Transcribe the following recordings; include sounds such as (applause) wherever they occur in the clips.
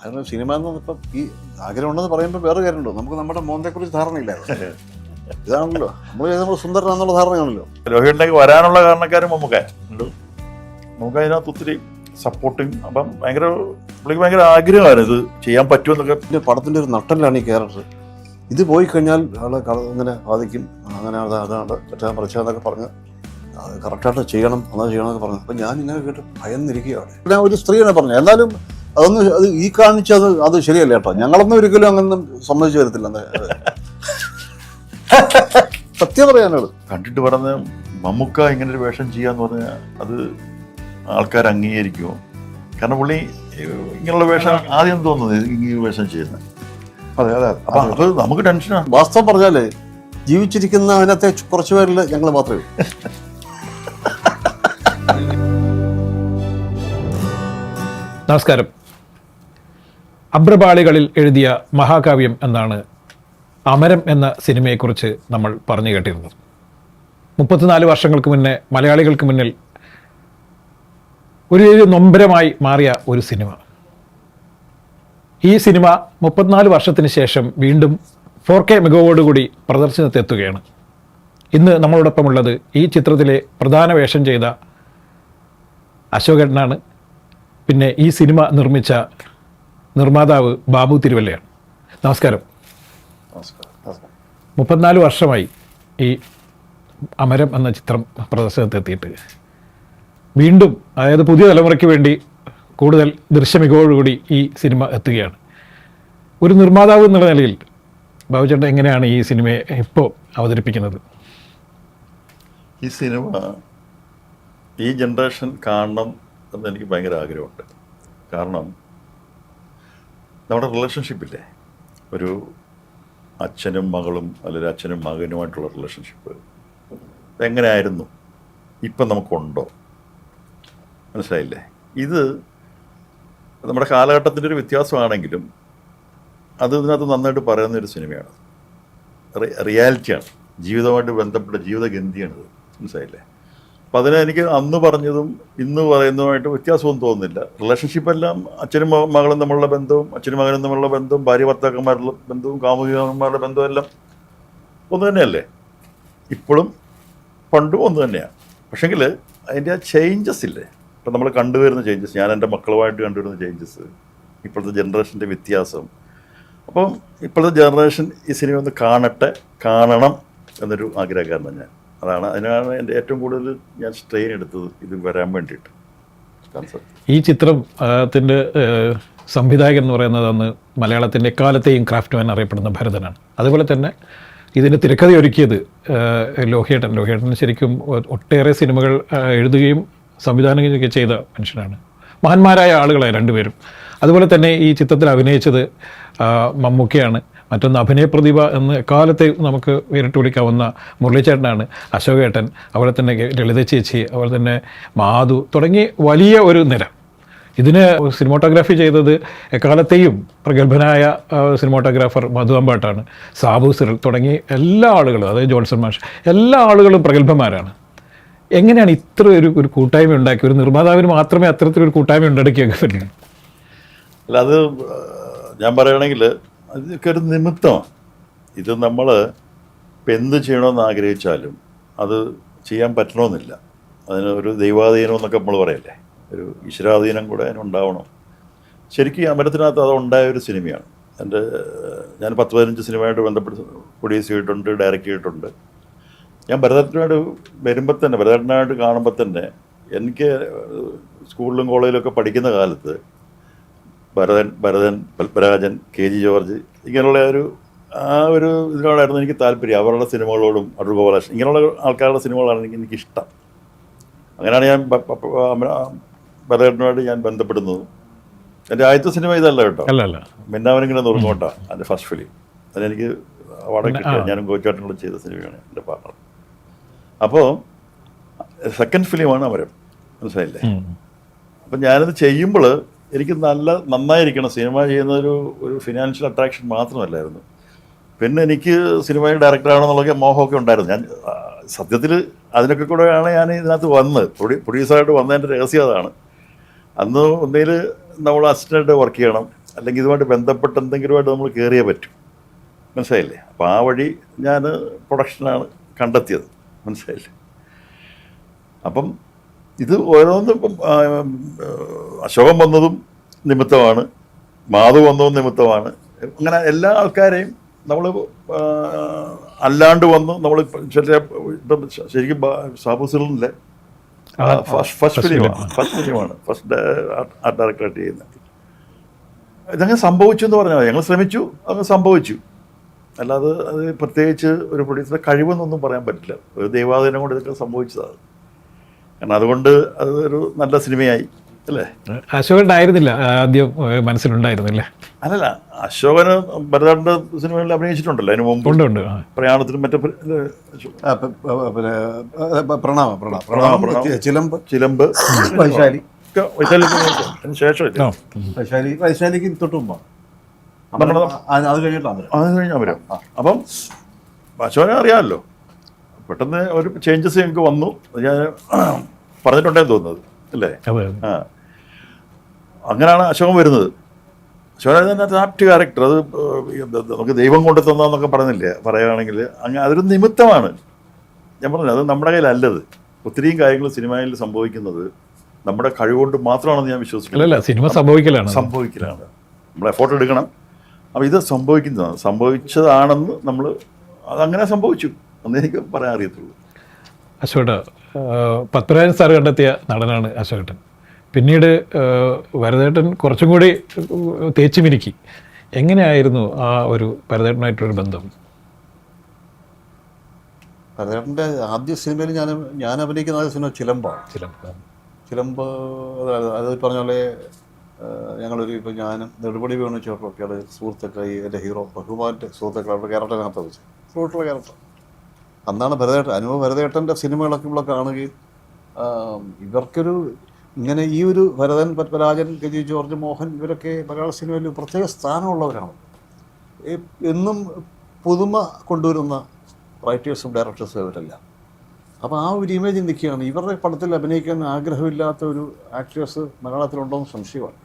കാരണം സിനിമ എന്ന് ഇപ്പം ഈ ആഗ്രഹം ഉണ്ടെന്ന് പറയുമ്പോൾ വേറെ കാര്യമുണ്ടോ? നമുക്ക് നമ്മുടെ മോന്തയെക്കുറിച്ച് ധാരണയില്ലായിരുന്നു ഇതാണല്ലോ. നമ്മൾ നമ്മൾ സുന്ദരനാന്നുള്ള ധാരണയാണല്ലോ. രോഹിണ്ടേക്ക് വരാനുള്ള കാരണക്കാരും നമുക്ക് ഉണ്ട്. നമുക്ക് അതിനകത്ത് ഒത്തിരി സപ്പോർട്ടിങ് അപ്പം ഭയങ്കര പുള്ളിക്ക് ഭയങ്കര ആഗ്രഹമാണ് ഇത് ചെയ്യാൻ പറ്റുമെന്നൊക്കെ പിന്നെ പടത്തിന്റെ ഒരു നട്ടലാണ് ഈ ക്യാരക്ടർ ഇത് പോയി കഴിഞ്ഞാൽ ആളെ ഇങ്ങനെ ബാധിക്കും അങ്ങനെ അത് അതാണ് തെറ്റാൻ പറിച്ചാന്നൊക്കെ പറഞ്ഞ് അത് കറക്റ്റായിട്ട് ചെയ്യണം അതാ ചെയ്യണമെന്നൊക്കെ പറഞ്ഞു. അപ്പം ഞാൻ ഇങ്ങനെ കേട്ട് ഭയന്നിരിക്കുകയാണ്. ഞാൻ ഒരു സ്ത്രീയാണ് പറഞ്ഞത്. എന്നാലും അതൊന്നും അത് ഈ കാണിച്ചത് അത് ശരിയല്ല കേട്ടോ. ഞങ്ങളൊന്നും ഒരിക്കലും അങ്ങനൊന്നും സമ്മതിച്ചു വരത്തില്ല. സത്യം പറയാനുള്ളത് കണ്ടിട്ട് പറഞ്ഞ മമ്മുക്ക ഇങ്ങനെ ഒരു വേഷം ചെയ്യാന്ന് പറഞ്ഞാൽ അത് ആൾക്കാർ അംഗീകരിക്കുമോ കാരണം പുള്ളി ഇങ്ങനെയുള്ള വേഷം ആദ്യം തോന്നുന്നത് ഇങ്ങനെ വേഷം ചെയ്യുന്ന. അതെ അതെ. അപ്പൊ അത് നമുക്ക് ടെൻഷനാണ് വാസ്തവം പറഞ്ഞാലേ ജീവിച്ചിരിക്കുന്ന അതിനകത്തെ കുറച്ചു പേരിൽ ഞങ്ങൾ മാത്രമേ. നമസ്കാരം. അഭ്രപാളികളിൽ എഴുതിയ മഹാകാവ്യം എന്നാണ് അമരം എന്ന സിനിമയെക്കുറിച്ച് നമ്മൾ പറഞ്ഞു കേട്ടിരുന്നത്. മുപ്പത്തിനാല് വർഷങ്ങൾക്ക് മുന്നേ മലയാളികൾക്ക് മുന്നിൽ ഒരു നൊമ്പരമായി മാറിയ ഒരു സിനിമ. ഈ സിനിമ മുപ്പത്തിനാല് വർഷത്തിന് ശേഷം വീണ്ടും ഫോർ കെ മികവോടുകൂടി പ്രദർശനത്തെത്തുകയാണ്. ഇന്ന് നമ്മളോടൊപ്പമുള്ളത് ഈ ചിത്രത്തിലെ പ്രധാന വേഷം ചെയ്ത അശോകേട്ടനാണ് പിന്നെ ഈ സിനിമ നിർമ്മിച്ച നിർമ്മാതാവ് ബാബു തിരുവല്ലയാണ്. നമസ്കാരം. മുപ്പത്തിനാല് വർഷമായി ഈ അമരം എന്ന ചിത്രം പ്രദർശനത്തെത്തിയിട്ട് വീണ്ടും അതായത് പുതിയ തലമുറയ്ക്ക് വേണ്ടി കൂടുതൽ ദൃശ്യമികവോടുകൂടി ഈ സിനിമ എത്തുകയാണ്. ഒരു നിർമ്മാതാവ് എന്നുള്ള നിലയിൽ ബാബുചേട്ടൻ എങ്ങനെയാണ് ഈ സിനിമയെ ഇപ്പോൾ അവതരിപ്പിക്കുന്നത്? ഈ സിനിമ ഈ ജനറേഷൻ കാണണം എന്ന് എനിക്ക് ഭയങ്കര ആഗ്രഹമുണ്ട്. കാരണം നമ്മുടെ റിലേഷൻഷിപ്പില്ലേ ഒരു അച്ഛനും മകളും അല്ലെങ്കിൽ അച്ഛനും മകനുമായിട്ടുള്ള റിലേഷൻഷിപ്പ് എങ്ങനെയായിരുന്നു ഇപ്പം നമുക്കുണ്ടോ? മനസ്സിലായില്ലേ? ഇത് നമ്മുടെ കാലഘട്ടത്തിന്റെ ഒരു വ്യത്യാസമാണെങ്കിലും അത് ഇതിനകത്ത് നന്നായിട്ട് പറയുന്ന ഒരു സിനിമയാണ് റിയാലിറ്റിയാണ്. ജീവിതമായിട്ട് ബന്ധപ്പെട്ട ജീവിതഗന്ധിയാണിത്. മനസ്സിലായില്ലേ? അപ്പം അതിനെ എനിക്ക് അന്ന് പറഞ്ഞതും ഇന്ന് പറയുന്നതുമായിട്ട് വ്യത്യാസമൊന്നും തോന്നുന്നില്ല. റിലേഷൻഷിപ്പ് എല്ലാം അച്ഛനും മകളും തമ്മിലുള്ള ബന്ധവും അച്ഛനും മകനും തമ്മിലുള്ള ബന്ധവും ഭാര്യ ഭർത്താക്കന്മാരുടെ ബന്ധവും കാമുകിമാരുടെ ബന്ധവും എല്ലാം ഒന്ന് തന്നെയല്ലേ? ഇപ്പോഴും പണ്ടും ഒന്ന് തന്നെയാണ് പക്ഷെങ്കിൽ അതിന്റെ ആ ചേഞ്ചസ് ഇല്ലേ? ഇപ്പം നമ്മൾ കണ്ടുവരുന്ന ചേഞ്ചസ് ഞാൻ എന്റെ മക്കളുമായിട്ട് കണ്ടുവരുന്ന ചേഞ്ചസ് ഇപ്പോഴത്തെ ജനറേഷന്റെ വ്യത്യാസം. അപ്പം ഇപ്പോഴത്തെ ജനറേഷൻ ഈ സിനിമ ഒന്ന് കാണട്ടെ കാണണം എന്നൊരു ആഗ്രഹക്കാരനാണ് ഞാൻ. അതാണ്. അതിനാണ് എന്റെ ഏറ്റവും കൂടുതൽ ഞാൻ സ്ട്രെയിൻ എടുത്തത് ഇത് വരാൻ വേണ്ടിയിട്ട്. ഈ ചിത്രം ത്തിന്റെ സംവിധായകൻ എന്ന് പറയുന്നത് അന്ന് മലയാളത്തിന്റെ എക്കാലത്തെയും ക്രാഫ്റ്റ്മാൻ അറിയപ്പെടുന്ന ഭരതനാണ്. അതുപോലെ തന്നെ ഇതിന് തിരക്കഥ ഒരുക്കിയത് ലോഹേട്ടൻ ലോഹിയേട്ടൻ. ശരിക്കും ഒട്ടേറെ സിനിമകൾ എഴുതുകയും സംവിധാനം ചെയ്യുകയൊക്കെ ചെയ്ത മനുഷ്യനാണ്. മഹാന്മാരായ ആളുകളാണ് രണ്ടുപേരും. അതുപോലെ തന്നെ ഈ ചിത്രത്തിൽ അഭിനയിച്ചത് മമ്മൂക്കയാണ്. മറ്റൊന്ന് അഭിനയ പ്രതിഭ എന്ന് കാലത്തെ നമുക്ക് വേറിട്ട് വിളിക്കാവുന്ന മുരളിച്ചേട്ടനാണ് അശോകേട്ടൻ അതുപോലെ തന്നെ ലളിത ചേച്ചി അതുപോലെ തന്നെ മാധു തുടങ്ങി വലിയ ഒരു നിര. ഇതിന് സിനിമോട്ടോഗ്രാഫി ചെയ്തത് എക്കാലത്തെയും പ്രഗത്ഭനായ സിനിമോട്ടോഗ്രാഫർ മധു അമ്പാട്ടാണ്. സാബു സിറൽ തുടങ്ങി എല്ലാ ആളുകളും അതായത് ജോൺസൺ മാഷ് എല്ലാ ആളുകളും പ്രഗത്ഭന്മാരാണ്. എങ്ങനെയാണ് ഇത്ര ഒരു ഒരു കൂട്ടായ്മ ഉണ്ടാക്കി? ഒരു നിർമ്മാതാവിന് മാത്രമേ അത്തരത്തിലൊരു കൂട്ടായ്മ ഉണ്ടാക്കിയൊക്കെ പറ്റുള്ളൂ അല്ല അത് ഞാൻ പറയുകയാണെങ്കിൽ അതൊക്കെ ഒരു നിമിത്തമാണ് ഇത് നമ്മൾ ഇപ്പം എന്ത് ചെയ്യണമെന്ന് ആഗ്രഹിച്ചാലും അത് ചെയ്യാൻ പറ്റണമെന്നില്ല. അതിന് ഒരു ദൈവാധീനം എന്നൊക്കെ നമ്മൾ പറയല്ലേ? ഒരു ഈശ്വരാധീനം കൂടെ അതിനുണ്ടാവണം ശരിക്കും അമരത്തിനകത്ത് അത് ഉണ്ടായ ഒരു സിനിമയാണ്. എന്റെ ഞാൻ പത്ത് പതിനഞ്ച് സിനിമയായിട്ട് ബന്ധപ്പെട്ട് പ്രൊഡ്യൂസ് ചെയ്തിട്ടുണ്ട് ഡയറക്റ്റ് ചെയ്തിട്ടുണ്ട്. ഞാൻ ഭരതനായിട്ട് വരുമ്പോൾ തന്നെ ഭരതനായിട്ട് കാണുമ്പോൾ തന്നെ എനിക്ക് സ്കൂളിലും കോളേജിലൊക്കെ പഠിക്കുന്ന കാലത്ത് ഭരതൻ ഭരതൻ പത്മരാജൻ കെ ജി ജോർജ് ഇങ്ങനെയുള്ള ഒരു ആ ഒരു ഇതിനോടായിരുന്നു എനിക്ക് താല്പര്യം. അവരുടെ സിനിമകളോടും അടൂർ ഗോപാലകൃഷ്ണൻ ഇങ്ങനെയുള്ള ആൾക്കാരുടെ സിനിമകളാണ് എനിക്ക് എനിക്കിഷ്ടം അങ്ങനെയാണ് ഞാൻ ഭരതനായിട്ട് ഞാൻ ബന്ധപ്പെടുന്നത്. എന്റെ ആദ്യത്തെ സിനിമ ഇതല്ല കേട്ടോ. മിന്നാവനിങ്ങനെ നുറുങ്ങോട്ട എന്റെ ഫസ്റ്റ് ഫിലിം. അതെനിക്ക് അവാർഡ് കിട്ടിയ ഞാനും കോച്ചാട്ടിനോട് ചെയ്ത സിനിമയാണ് എന്റെ പാർട്ണർ അപ്പോൾ സെക്കൻഡ് ഫിലിമാണ് അമരം. മനസ്സിലായില്ലേ. അപ്പം ഞാനത് ചെയ്യുമ്പോൾ എനിക്ക് നല്ല നന്നായിരിക്കണം സിനിമ ചെയ്യുന്ന ഒരു ഒരു ഫിനാൻഷ്യൽ അട്രാക്ഷൻ മാത്രമല്ലായിരുന്നു. പിന്നെ എനിക്ക് സിനിമയിൽ ഡയറക്ടറാണെന്നുള്ളൊക്കെ മോഹമൊക്കെ ഉണ്ടായിരുന്നു. ഞാൻ സത്യത്തിൽ അതിനൊക്കെ കൂടെയാണ് ഞാൻ ഇതിനകത്ത് വന്നത്. പ്രൊഡ്യൂ പ്രൊഡ്യൂസറായിട്ട് വന്നതിന്റെ രഹസ്യം അതാണ്. അന്ന് ഒന്നേൽ നമ്മൾ അസിസ്റ്റന്റായിട്ട് വർക്ക് ചെയ്യണം. അല്ലെങ്കിൽ ഇതുമായിട്ട് ബന്ധപ്പെട്ട് എന്തെങ്കിലുമായിട്ട് നമ്മൾ കയറിയേ പറ്റും. മനസ്സിലായില്ലേ? അപ്പോൾ ആ വഴി ഞാൻ പ്രൊഡക്ഷനാണ് കണ്ടെത്തിയത്. മനസ്സിലായില്ലേ? അപ്പം ഇത് ഓരോന്നും ഇപ്പം അശോകം വന്നതും നിമിത്തമാണ് മാധു വന്നതും നിമിത്തമാണ്. അങ്ങനെ എല്ലാ ആൾക്കാരെയും നമ്മൾ അല്ലാണ്ട് വന്നു നമ്മൾ ചില ഇപ്പം ശരിക്കും സാബുസിലെ ഫസ്റ്റ് ഫസ്റ്റ് ഫിലിമാണ് ഫസ്റ്റ് ഫിലിമാണ് ഫസ്റ്റ് ആർട്ട് ഡയറക്ടറായിട്ട് ചെയ്യുന്നത്. ഇതങ്ങനെ സംഭവിച്ചു എന്ന് പറഞ്ഞാൽ ഞങ്ങൾ ശ്രമിച്ചു അങ്ങ് സംഭവിച്ചു. അല്ലാതെ അത് പ്രത്യേകിച്ച് ഒരു പ്രൊഡ്യൂസറുടെ കഴിവെന്നൊന്നും പറയാൻ പറ്റില്ല. ഒരു ദൈവാധീനം കൊണ്ട് ഇതൊക്കെ സംഭവിച്ചതാണ്. കാരണം അതുകൊണ്ട് അതൊരു നല്ല സിനിമയായി അല്ലേ? അശോകൻ ഉണ്ടായിരുന്നില്ല ആദ്യം മനസ്സിലുണ്ടായിരുന്നു മനസ്സിലുണ്ടായിരുന്നില്ലേ? അല്ലല്ല അശോകന് ഭരതാടിന്റെ സിനിമകളിൽ അഭിനയിച്ചിട്ടുണ്ടല്ലോ അതിന് മുമ്പ്. ഉണ്ട് ഉണ്ട്. പ്രയാണത്തിനും മറ്റേ പ്രണാമ പ്രണാമ പ്രണാമം ചിലമ്പ്. ചിലമ്പ്. വൈശാലി. ശേഷം ഇല്ല. വൈശാലി വൈശാലിക്ക് തൊട്ട് മുമ്പാണ് അത് കഴിഞ്ഞിട്ടാണ്. അത് കഴിഞ്ഞാൽ വരും അപ്പം അശോകനെ അറിയാമല്ലോ. പെട്ടെന്ന് ഒരു ചേഞ്ചസ് ഞങ്ങൾക്ക് വന്നു. ഞാൻ പറഞ്ഞിട്ടുണ്ടെന്ന് തോന്നുന്നത്. അല്ലേ? ആ. അങ്ങനെയാണ് അശോകം വരുന്നത്. തന്നെ ആപ്റ്റ് ക്യാരക്ടർ അത് നമുക്ക് ദൈവം കൊണ്ടു തന്നതെന്നൊക്കെ പറയുന്നില്ലേ പറയുകയാണെങ്കിൽ അങ്ങനെ അതൊരു നിമിത്തമാണ്. ഞാൻ പറഞ്ഞു അത് നമ്മുടെ കയ്യിലല്ലത്. ഒത്തിരിയും കാര്യങ്ങൾ സിനിമയിൽ സംഭവിക്കുന്നത് നമ്മുടെ കഴിവുകൊണ്ട് മാത്രമാണെന്ന് ഞാൻ വിശ്വസിക്കുന്നു. അല്ലല്ല സിനിമ സംഭവിക്കലാണ്. സംഭവിക്കലാണ്. നമ്മൾ എഫോർട്ട് എടുക്കണം. അപ്പോൾ ഇത് സംഭവിക്കുന്നതാണ്. സംഭവിച്ചതാണെന്ന് നമ്മൾ അതങ്ങനെ സംഭവിച്ചു. എന്ന് എനിക്ക് പറയാൻ അറിയത്തുള്ളൂ. അശോകട്ട പത്മരാജൻ സാർ കണ്ടെത്തിയ നടനാണ് അശോകട്ടൻ. പിന്നീട് വരദേട്ടൻ കുറച്ചും കൂടി ഏഹ്, തേച്ചു മിനുക്കി. എങ്ങനെയായിരുന്നു ആ ഒരു ഭരതേട്ടനായിട്ടൊരു ബന്ധം? ഭരതേട്ടന്റെ ആദ്യ സിനിമയിൽ ഞാൻ ഞാൻ അഭിനയിക്കുന്ന ആദ്യ സിനിമ ചിലമ്പാണ് ചിലമ്പ ചിലമ്പ് അതായത് അത് പറഞ്ഞ പോലെ ഞങ്ങളൊരു ഇപ്പോൾ ഞാനും നെടുപടി വേണു ചേട്ടനൊക്കെയാണ് സുഹൃത്തുക്കൾ എന്റെ ഹീറോ ബഹുമാന്റെ സുഹൃത്തുക്കൾ അവരുടെ ക്യാരക്ടറിനകത്ത് വെച്ച്. ഫ്രൂട്ടുള്ള ക്യാരക്ടർ അന്നാണ് ഭരതേട്ടൻ അനുഭവ ഭരതേട്ടന്റെ സിനിമകളൊക്കെ ഇവിടെ കാണുകയും ഇവർക്കൊരു ഇങ്ങനെ ഈ ഒരു ഭരതൻ പത്മരാജൻ ഗജി ജോർജ് മോഹൻ ഇവരൊക്കെ മലയാള സിനിമയിൽ പ്രത്യേക സ്ഥാനമുള്ളവരാണ്. എന്നും പുതുമ കൊണ്ടുവരുന്ന റൈറ്റേഴ്സും ഡയറക്ടേഴ്സും ഇവരെല്ലാം അപ്പോൾ ആ ഒരു ഇമേജ് നിൽക്കുകയാണ്. ഇവരുടെ പടത്തിൽ അഭിനയിക്കാൻ ആഗ്രഹമില്ലാത്ത ഒരു ആക്ടേഴ്സ് മലയാളത്തിലുണ്ടോയെന്ന് സംശയമാണ്.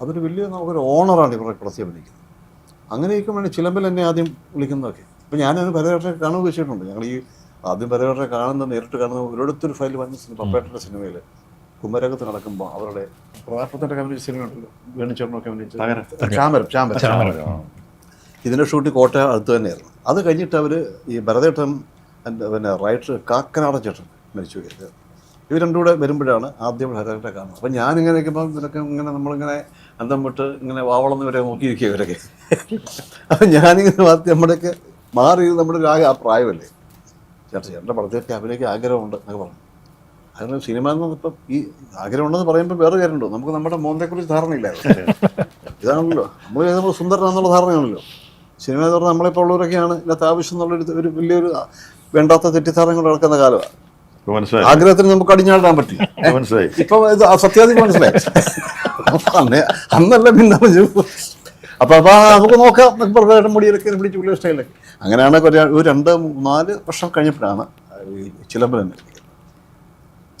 അതൊരു വലിയ നമുക്കൊരു ഓണറാണ് ഇവരുടെ പടത്തിൽ അഭിനയിക്കുന്നത്. അങ്ങനെയൊക്കെ വേണ്ടി ചിലമ്പൽ എന്നെ ആദ്യം വിളിക്കുന്നതൊക്കെ. ഇപ്പം ഞാനത് പരവേട്ടനെ കാണുക വെച്ചിട്ടുണ്ട്. ഞങ്ങൾ ഈ ആദ്യം പരവേട്ടനെ കാണുന്ന നേരിട്ട് കാണുന്ന ഒരിടത്തൊരു ഫയൽ വന്ന സിനിമ പപ്പേട്ടന്റെ സിനിമയിൽ കുമരകത്ത് നടക്കുമ്പോൾ അവരുടെ പ്രതാപത്തിന്റെ കമ്പനി സിനിമ ഉണ്ടല്ലോ. വേണിച്ചേട്ടനൊക്കെ അഭിനയിച്ച ചാമരം ചാമരം. ഇതിന്റെ ഷൂട്ട് കോട്ടയം അടുത്ത് തന്നെയായിരുന്നു. അത് കഴിഞ്ഞിട്ട് അവർ ഈ ഭരതേട്ടൻ എന്റെ പിന്നെ റൈറ്റർ കാക്കനാട ചേട്ടൻ മരിച്ചു പോയത് ഇവർ രണ്ടും കൂടെ വരുമ്പോഴാണ് ആദ്യം ഭരതേട്ടനെ കാണുന്നത്. അപ്പം ഞാനിങ്ങനെ ഇരിക്കുമ്പോൾ ഇതൊക്കെ ഇങ്ങനെ നമ്മളിങ്ങനെ അന്തം വിട്ട് ഇങ്ങനെ വാവളന്ന് വരെ നോക്കിയിരിക്കുക ഇവരൊക്കെ. അപ്പം ഞാനിങ്ങനെ നമ്മുടെയൊക്കെ മാറി നമ്മുടെ ഒരു ആ പ്രായമല്ലേ? ചേട്ടാ ചേട്ടന്റെ പടത്തിലൊക്കെ അഭിനയിക്ക് ആഗ്രഹമുണ്ട് എന്നൊക്കെ പറഞ്ഞു. അങ്ങനെ സിനിമ എന്ന് ഇപ്പം ഈ ആഗ്രഹമുണ്ടെന്ന് പറയുമ്പോൾ വേറെ കാര്യമുണ്ടോ? നമുക്ക് നമ്മുടെ മോന്തയെക്കുറിച്ച് ധാരണയില്ലായിരുന്നു ഇതാണല്ലോ. നമ്മൾ ചെയ്തപ്പോൾ സുന്ദരനാന്നുള്ള ധാരണയാണല്ലോ. സിനിമ എന്ന് പറഞ്ഞാൽ നമ്മളിപ്പോൾ ഉള്ളവരൊക്കെയാണ് ഇതിനകത്ത് ആവശ്യം എന്നുള്ളൊരു ഒരു വലിയൊരു വേണ്ടാത്ത തെറ്റിദ്ധാരണകൾ നടക്കുന്ന കാലമാണ്. ആഗ്രഹത്തിന് നമുക്ക് അടിഞ്ഞാടാൻ പറ്റില്ല. മനസ്സിലായി. ഇപ്പൊ ഇത് സത്യാധികം മനസ്സിലായി. അന്ന് അന്നല്ല പിന്നെ അപ്പൊ അപ്പൊ നമുക്ക് നോക്കാം. എന്നൊക്കെ പറഞ്ഞ മുടിയിലൊക്കെ പിടിച്ച് പുള്ളിയുടെ സ്റ്റൈലൊക്കെ അങ്ങനെയാണ് ഒരു രണ്ട് നാല് വർഷം കഴിഞ്ഞപ്പോഴാണ് ഈ ചിലമ്പരം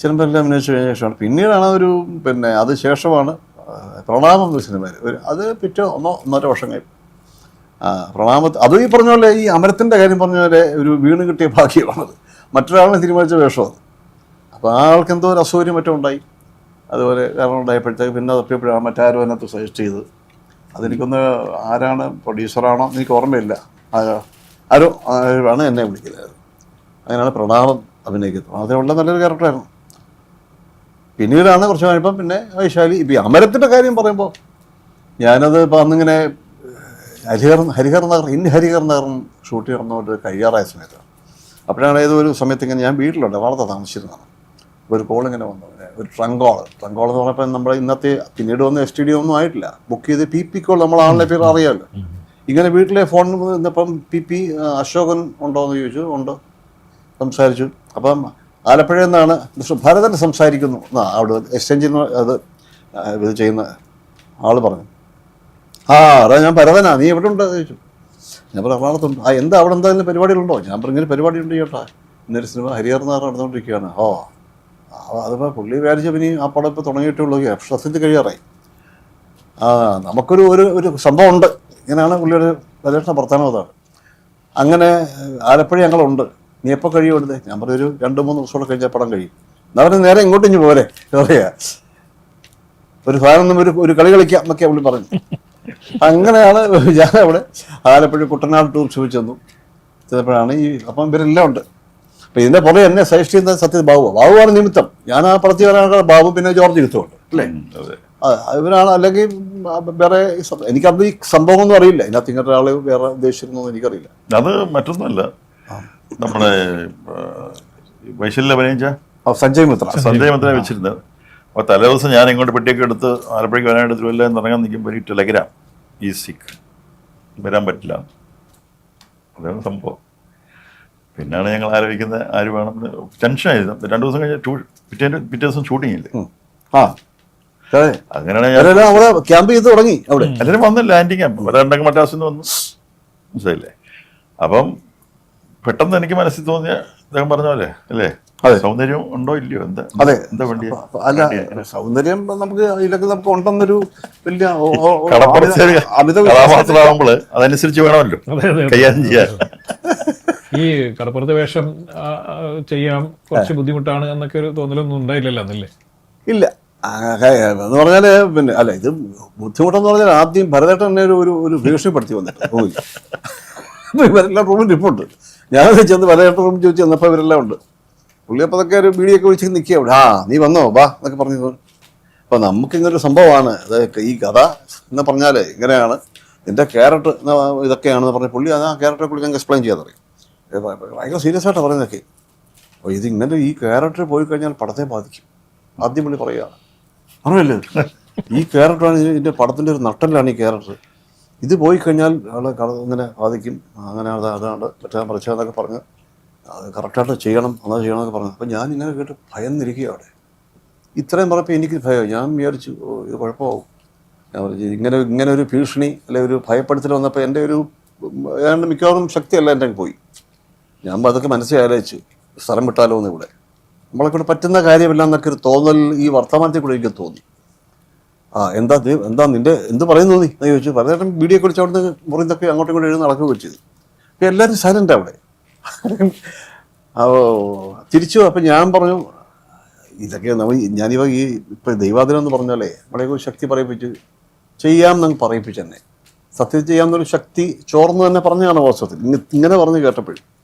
ചിലമ്പരം അഭിനയിച്ചു കഴിഞ്ഞ ശേഷമാണ്. പിന്നീടാണ് ഒരു പിന്നെ അത് ശേഷമാണ് പ്രണാമം എന്ന സിനിമയിൽ ഒരു അത് പിറ്റേ ഒന്നോ ഒന്നര വർഷം കഴിഞ്ഞു. ആ പ്രണാമത്ത് അത് ഈ പറഞ്ഞ പോലെ ഈ അമരത്തിന്റെ കാര്യം പറഞ്ഞ പോലെ ഒരു വീണ് കിട്ടിയ ഭാഗ്യമാണത് മറ്റൊരാളിനെ തീരുമാനിച്ച വേഷമാണ് അപ്പോൾ ആ ആൾക്ക് എന്തോ ഒരു അസൗകര്യം മറ്റോ ഉണ്ടായി. അതുപോലെ കാരണം ഉണ്ടായപ്പോഴത്തേക്ക് പിന്നെ തപ്പിയപ്പോഴാണ് മറ്റാരും അതിനകത്ത് സജസ്റ്റ് ചെയ്ത് അതെനിക്കൊന്ന് ആരാണ് പ്രൊഡ്യൂസറാണോ എനിക്ക് ഓർമ്മയില്ല. ആരോ ആണ് എന്നെ വിളിക്കുന്നത്. അങ്ങനെയാണ് പ്രണാമം അഭിനയിക്കുന്നത്. അതിനുള്ള നല്ലൊരു ക്യാരക്ടറായിരുന്നു. പിന്നീടാണ് കുറച്ച് കഴിയുമ്പം പിന്നെ വൈശാലി. ഇപ്പം അമരത്തിന്റെ കാര്യം പറയുമ്പോൾ ഞാനത് ഇപ്പം അന്നിങ്ങനെ ഹരിഹർ ഹരിഹർ നഗർ ഇൻ ഹരിഹർ നഗർ ഷൂട്ട് ചെയ്യണമെന്നൊരു കഴിയാറായ സമയത്താണ് അപ്പോഴാണ് ഏതോ ഒരു സമയത്ത് ഇങ്ങനെ ഞാൻ വീട്ടിലുണ്ട് വളർത്താൻ താമസിച്ചിരുന്നതാണ്. ഒരു കോൾ ഇങ്ങനെ വന്നു. ഇങ്ങനെ ഒരു ട്രങ്ക് കോൾ ട്രങ്ക് കോൾ എന്ന് പറഞ്ഞപ്പോൾ നമ്മുടെ ഇന്നത്തെ പിന്നീട് വന്ന് എസ് ടി ഡി ഒന്നും ആയിട്ടില്ല. ബുക്ക് ചെയ്ത് പി പി കോൾ നമ്മൾ ആളിനെ പേര് അറിയാമല്ലോ ഇങ്ങനെ വീട്ടിലെ ഫോൺ ഇന്നിപ്പം പി പി അശോകൻ ഉണ്ടോ എന്ന് ചോദിച്ചു. ഉണ്ട്. സംസാരിച്ചു. അപ്പം ആലപ്പുഴയിൽ നിന്നാണ് മിസ്റ്റർ ഭരതൻ സംസാരിക്കുന്നു. എന്നാ അവിടെ എക്സ്ചേഞ്ചിൽ അത് ഇത് ചെയ്യുന്ന ആൾ പറഞ്ഞു. ആ അതാ ഞാൻ ഭരതനാ. നീ എവിടെ ഉണ്ടോ? ചോദിച്ചു. ഞാൻ പറഞ്ഞു എറണാകുളത്തുണ്ട്. ആ എന്താ അവിടെ എന്തായാലും പരിപാടികളുണ്ടോ? ഞാൻ പറഞ്ഞു ഇങ്ങനെ പരിപാടിയുണ്ട് ചേട്ടാ. ഇന്നൊരു സിനിമ ഹരിഹർ നാർ നടന്നുകൊണ്ടിരിക്കുകയാണ്. ഓ അതിപ്പോൾ പുള്ളി വിചാരിച്ച പിന്നെ ആ പടം ഇപ്പോൾ തുടങ്ങിയിട്ടുള്ളൂ സത്യത്തിൽ കഴിയാറായി. നമുക്കൊരു ഒരു ഒരു സംഭവം ഉണ്ട്. ഇങ്ങനെയാണ് പുള്ളിയുടെ പരീക്ഷണ പ്രധാനം അതാണ്. അങ്ങനെ ആലപ്പുഴ ഞങ്ങളുണ്ട്. നീ എപ്പോൾ കഴിയും ഇവിടുത്തെ ഞാൻ പറഞ്ഞു ഒരു രണ്ട് മൂന്ന് ദിവസം കഴിഞ്ഞാൽ പടം കഴിയും. എന്നാലും നേരെ ഇങ്ങോട്ട് ഇഞ്ഞ് പോരെ. പറയാ? ഒരു സാധനം ഒരു ഒരു കളി കളിക്കാം എന്നൊക്കെ പുള്ളി പറഞ്ഞു അങ്ങനെയാണ് (laughs) ഞാൻ അവിടെ ആലപ്പുഴ കുട്ടനാട് ടൂർ ക്ഷമിച്ചു ചെന്നു ചെന്നപ്പോഴാണ് ഈ അപ്പം ഇവരെല്ലാം ഉണ്ട്. അപ്പൊ ഇതിന്റെ പുറകെ എന്നെ സജസ്റ്റ് ചെയ്യുന്നത് സത്യ ബാബു ബാബുവാണ് നിമിത്തം. ഞാൻ ആ പ്രത്യേക ബാബു പിന്നെ ജോർജ് എടുത്തുകൊണ്ട് അല്ലേ? ഇവരാണ് അല്ലെങ്കിൽ വേറെ എനിക്കത് ഈ സംഭവം ഒന്നും അറിയില്ല. ഇതിനകത്ത് ഇങ്ങനത്തെ ആൾ വേറെ ഉദ്ദേശിച്ചിരുന്നു എനിക്കറിയില്ല. അത് മറ്റൊന്നുമല്ല. നമ്മുടെ വൈശല്യ അഭിനയിച്ച? സഞ്ജയ് മിത്ര. സഞ്ജയ് മിത്ര വെച്ചിരുന്നത്. അപ്പോൾ തലേദിവസം ഞാൻ ഇങ്ങോട്ട് പെട്ടിയൊക്കെ എടുത്ത് ആലപ്പുഴയ്ക്ക് വരാനായിട്ട് തിരുവല്ല എന്ന് ഇറങ്ങാൻ നിൽക്കുമ്പോൾ ഈ ടെലഗ്രാം. ഈ സിക്ക്. വരാൻ പറ്റില്ല. അതാണ് സംഭവം. പിന്നാണ് ഞങ്ങൾ ആലോചിക്കുന്നത് ആര് വേണമെന്ന് ടെൻഷനായിരുന്നു രണ്ട് ദിവസം കഴിഞ്ഞ് പിറ്റേ പിറ്റേ ദിവസം ഷൂട്ടിംഗ് ഇല്ലേ? ആ. അങ്ങനെയാണ് ക്യാമ്പ് ചെയ്ത് തുടങ്ങി അവിടെ. എല്ലാവരും വന്നു ലാൻഡിങ് രണ്ടൊക്കെ മദ്രാസിൽ നിന്ന് വന്നു. മനസ്സിലായില്ലേ? അപ്പം പെട്ടെന്ന് എനിക്ക് മനസ്സിൽ തോന്നിയ അദ്ദേഹം പറഞ്ഞ പോലെ അല്ലേ? അതെ. സൗന്ദര്യം ഉണ്ടോ ഇല്ലയോ? എന്താ അതെ. എന്താ വേണ്ടി അല്ല സൗന്ദര്യം നമുക്ക് ഇതിലൊക്കെ നമുക്ക് ഉണ്ടെന്നൊരു വലിയ കടപ്പുറത്ത് കഥാപാത്രമാകുമ്പോൾ അതനുസരിച്ച് വേണമല്ലോ. അതെ അതെ. കൈകാര്യം ചെയ്യാൻ. (laughs) ഈ കടപ്പുറത്ത് വേഷം ചെയ്യാൻ കുറച്ച് ബുദ്ധിമുട്ടാണ് എന്നൊക്കെ ഒരു തോന്നലൊന്നും ഉണ്ടായില്ലല്ലോ അന്നല്ലേ? ഇല്ല. എന്ന് പറഞ്ഞാൽ പിന്നെ അല്ല ഇത് ബുദ്ധിമുട്ടെന്ന് പറഞ്ഞാൽ ആദ്യം ഭരതേട്ടൻ എന്നെ ഒരു ഒരു ഭീഷണിപ്പെടുത്തി വന്നിട്ട്. (laughs) ഇവരെല്ലാം റൂമിൽ ഇപ്പുണ്ട് ഞാൻ ചെന്ന് ഭരതേട്ടൻ റൂമിൽ ചോദിച്ചു ചെന്നപ്പോൾ ഇവരെല്ലാം ഉണ്ട്. പുള്ളി അപ്പോൾ അതൊക്കെ ഒരു ബീഡിയൊക്കെ വിളിച്ച് നിൽക്കുക. അവിടെ ആ നീ വന്നോ വാ എന്നൊക്കെ പറഞ്ഞു. അപ്പോൾ നമുക്ക് ഇങ്ങനൊരു സംഭവമാണ്. അത് ഈ കഥ എന്ന് പറഞ്ഞാൽ ഇങ്ങനെയാണ്. നിന്റെ ക്യാരക്ടർ ഇതൊക്കെയാണെന്ന് പറഞ്ഞ പുള്ളി അത് ആ ക്യാരക്ടറെ ഞങ്ങൾക്ക് എക്സ്പ്ലെയിൻ ചെയ്യാൻ അറിയും ഭയങ്കര സീരിയസ് ആയിട്ടാണ് പറയുന്നതൊക്കെ. അപ്പോൾ ഇത് ഇങ്ങനെ ഈ ക്യാരക്ടർ പോയി കഴിഞ്ഞാൽ പടത്തെ ബാധിക്കും. ആദ്യം പുള്ളി പറയുകയാണ് അറിയില്ലേ ഈ ക്യാരക്ടറാണ് ഇതിന്റെ പടത്തിന്റെ ഒരു നട്ടലാണ് ഈ ക്യാരക്ടർ ഇത് പോയി കഴിഞ്ഞാൽ കള- ഇങ്ങനെ ബാധിക്കും. അങ്ങനെ അത് അതാണ് പറ്റാൻ മറിച്ചതെന്നൊക്കെ പറഞ്ഞ് അത് കറക്റ്റായിട്ട് ചെയ്യണം എന്നാ ചെയ്യണമെന്നൊക്കെ പറഞ്ഞു. അപ്പം ഞാൻ ഇങ്ങനെ കേട്ട് ഭയന്നിരിക്കുക അവിടെ. ഇത്രയും പറഞ്ഞപ്പോൾ എനിക്ക് ഭയം. ഞാൻ വിചാരിച്ചു ഇത് കുഴപ്പമാവും. ഞാൻ പറഞ്ഞു ഇങ്ങനെ ഇങ്ങനെ ഒരു ഭീഷണി അല്ലെ ഒരു ഭയപ്പെടുത്തൽ വന്നപ്പോൾ എന്റെ ഒരു ഏതാണ്ട് മിക്കവാറും ശക്തിയല്ല എന്റെ പോയി. ഞാൻ അതൊക്കെ മനസ്സിൽ ആലോചിച്ചു. സ്ഥലം വിട്ടാലോ എന്ന് ഇവിടെ നമ്മളെ കൊണ്ട് പറ്റുന്ന കാര്യമില്ല എന്നൊക്കെ ഒരു തോന്നൽ ഈ വർത്തമാനത്തിൽ കൂടെ എനിക്ക് തോന്നി. ആ എന്താ എന്താ നിന്റെ എന്ത് പറയുന്നു നീ? എന്ന് ചോദിച്ചു പലതരം വീഡിയോ കുറിച്ച് അവിടുന്ന് മുറിന്നൊക്കെ അങ്ങോട്ടും ഇങ്ങോട്ടും എഴുതി നടക്കുകയും ചെയ്തു. അപ്പം എല്ലാവരും സൈലന്റ് അവിടെ. (laughs) അപ്പോൾ തിരിച്ചു അപ്പം ഞാൻ പറഞ്ഞു ഇതൊക്കെ നമ്മൾ ഞാനിവ ഈ ഇപ്പം ദൈവാദിനം എന്ന് പറഞ്ഞാലേ നമ്മളെ ശക്തി പറയിപ്പിച്ചു ചെയ്യാം എന്ന് പറയിപ്പിച്ചു തന്നെ. സത്യം ചെയ്യാമെന്നൊരു ശക്തി ചോർന്ന് തന്നെ പറഞ്ഞതാണ് വാസ്തവത്തിൽ. ഇങ്ങ- ഇങ്ങനെ പറഞ്ഞു കേട്ടപ്പോഴും.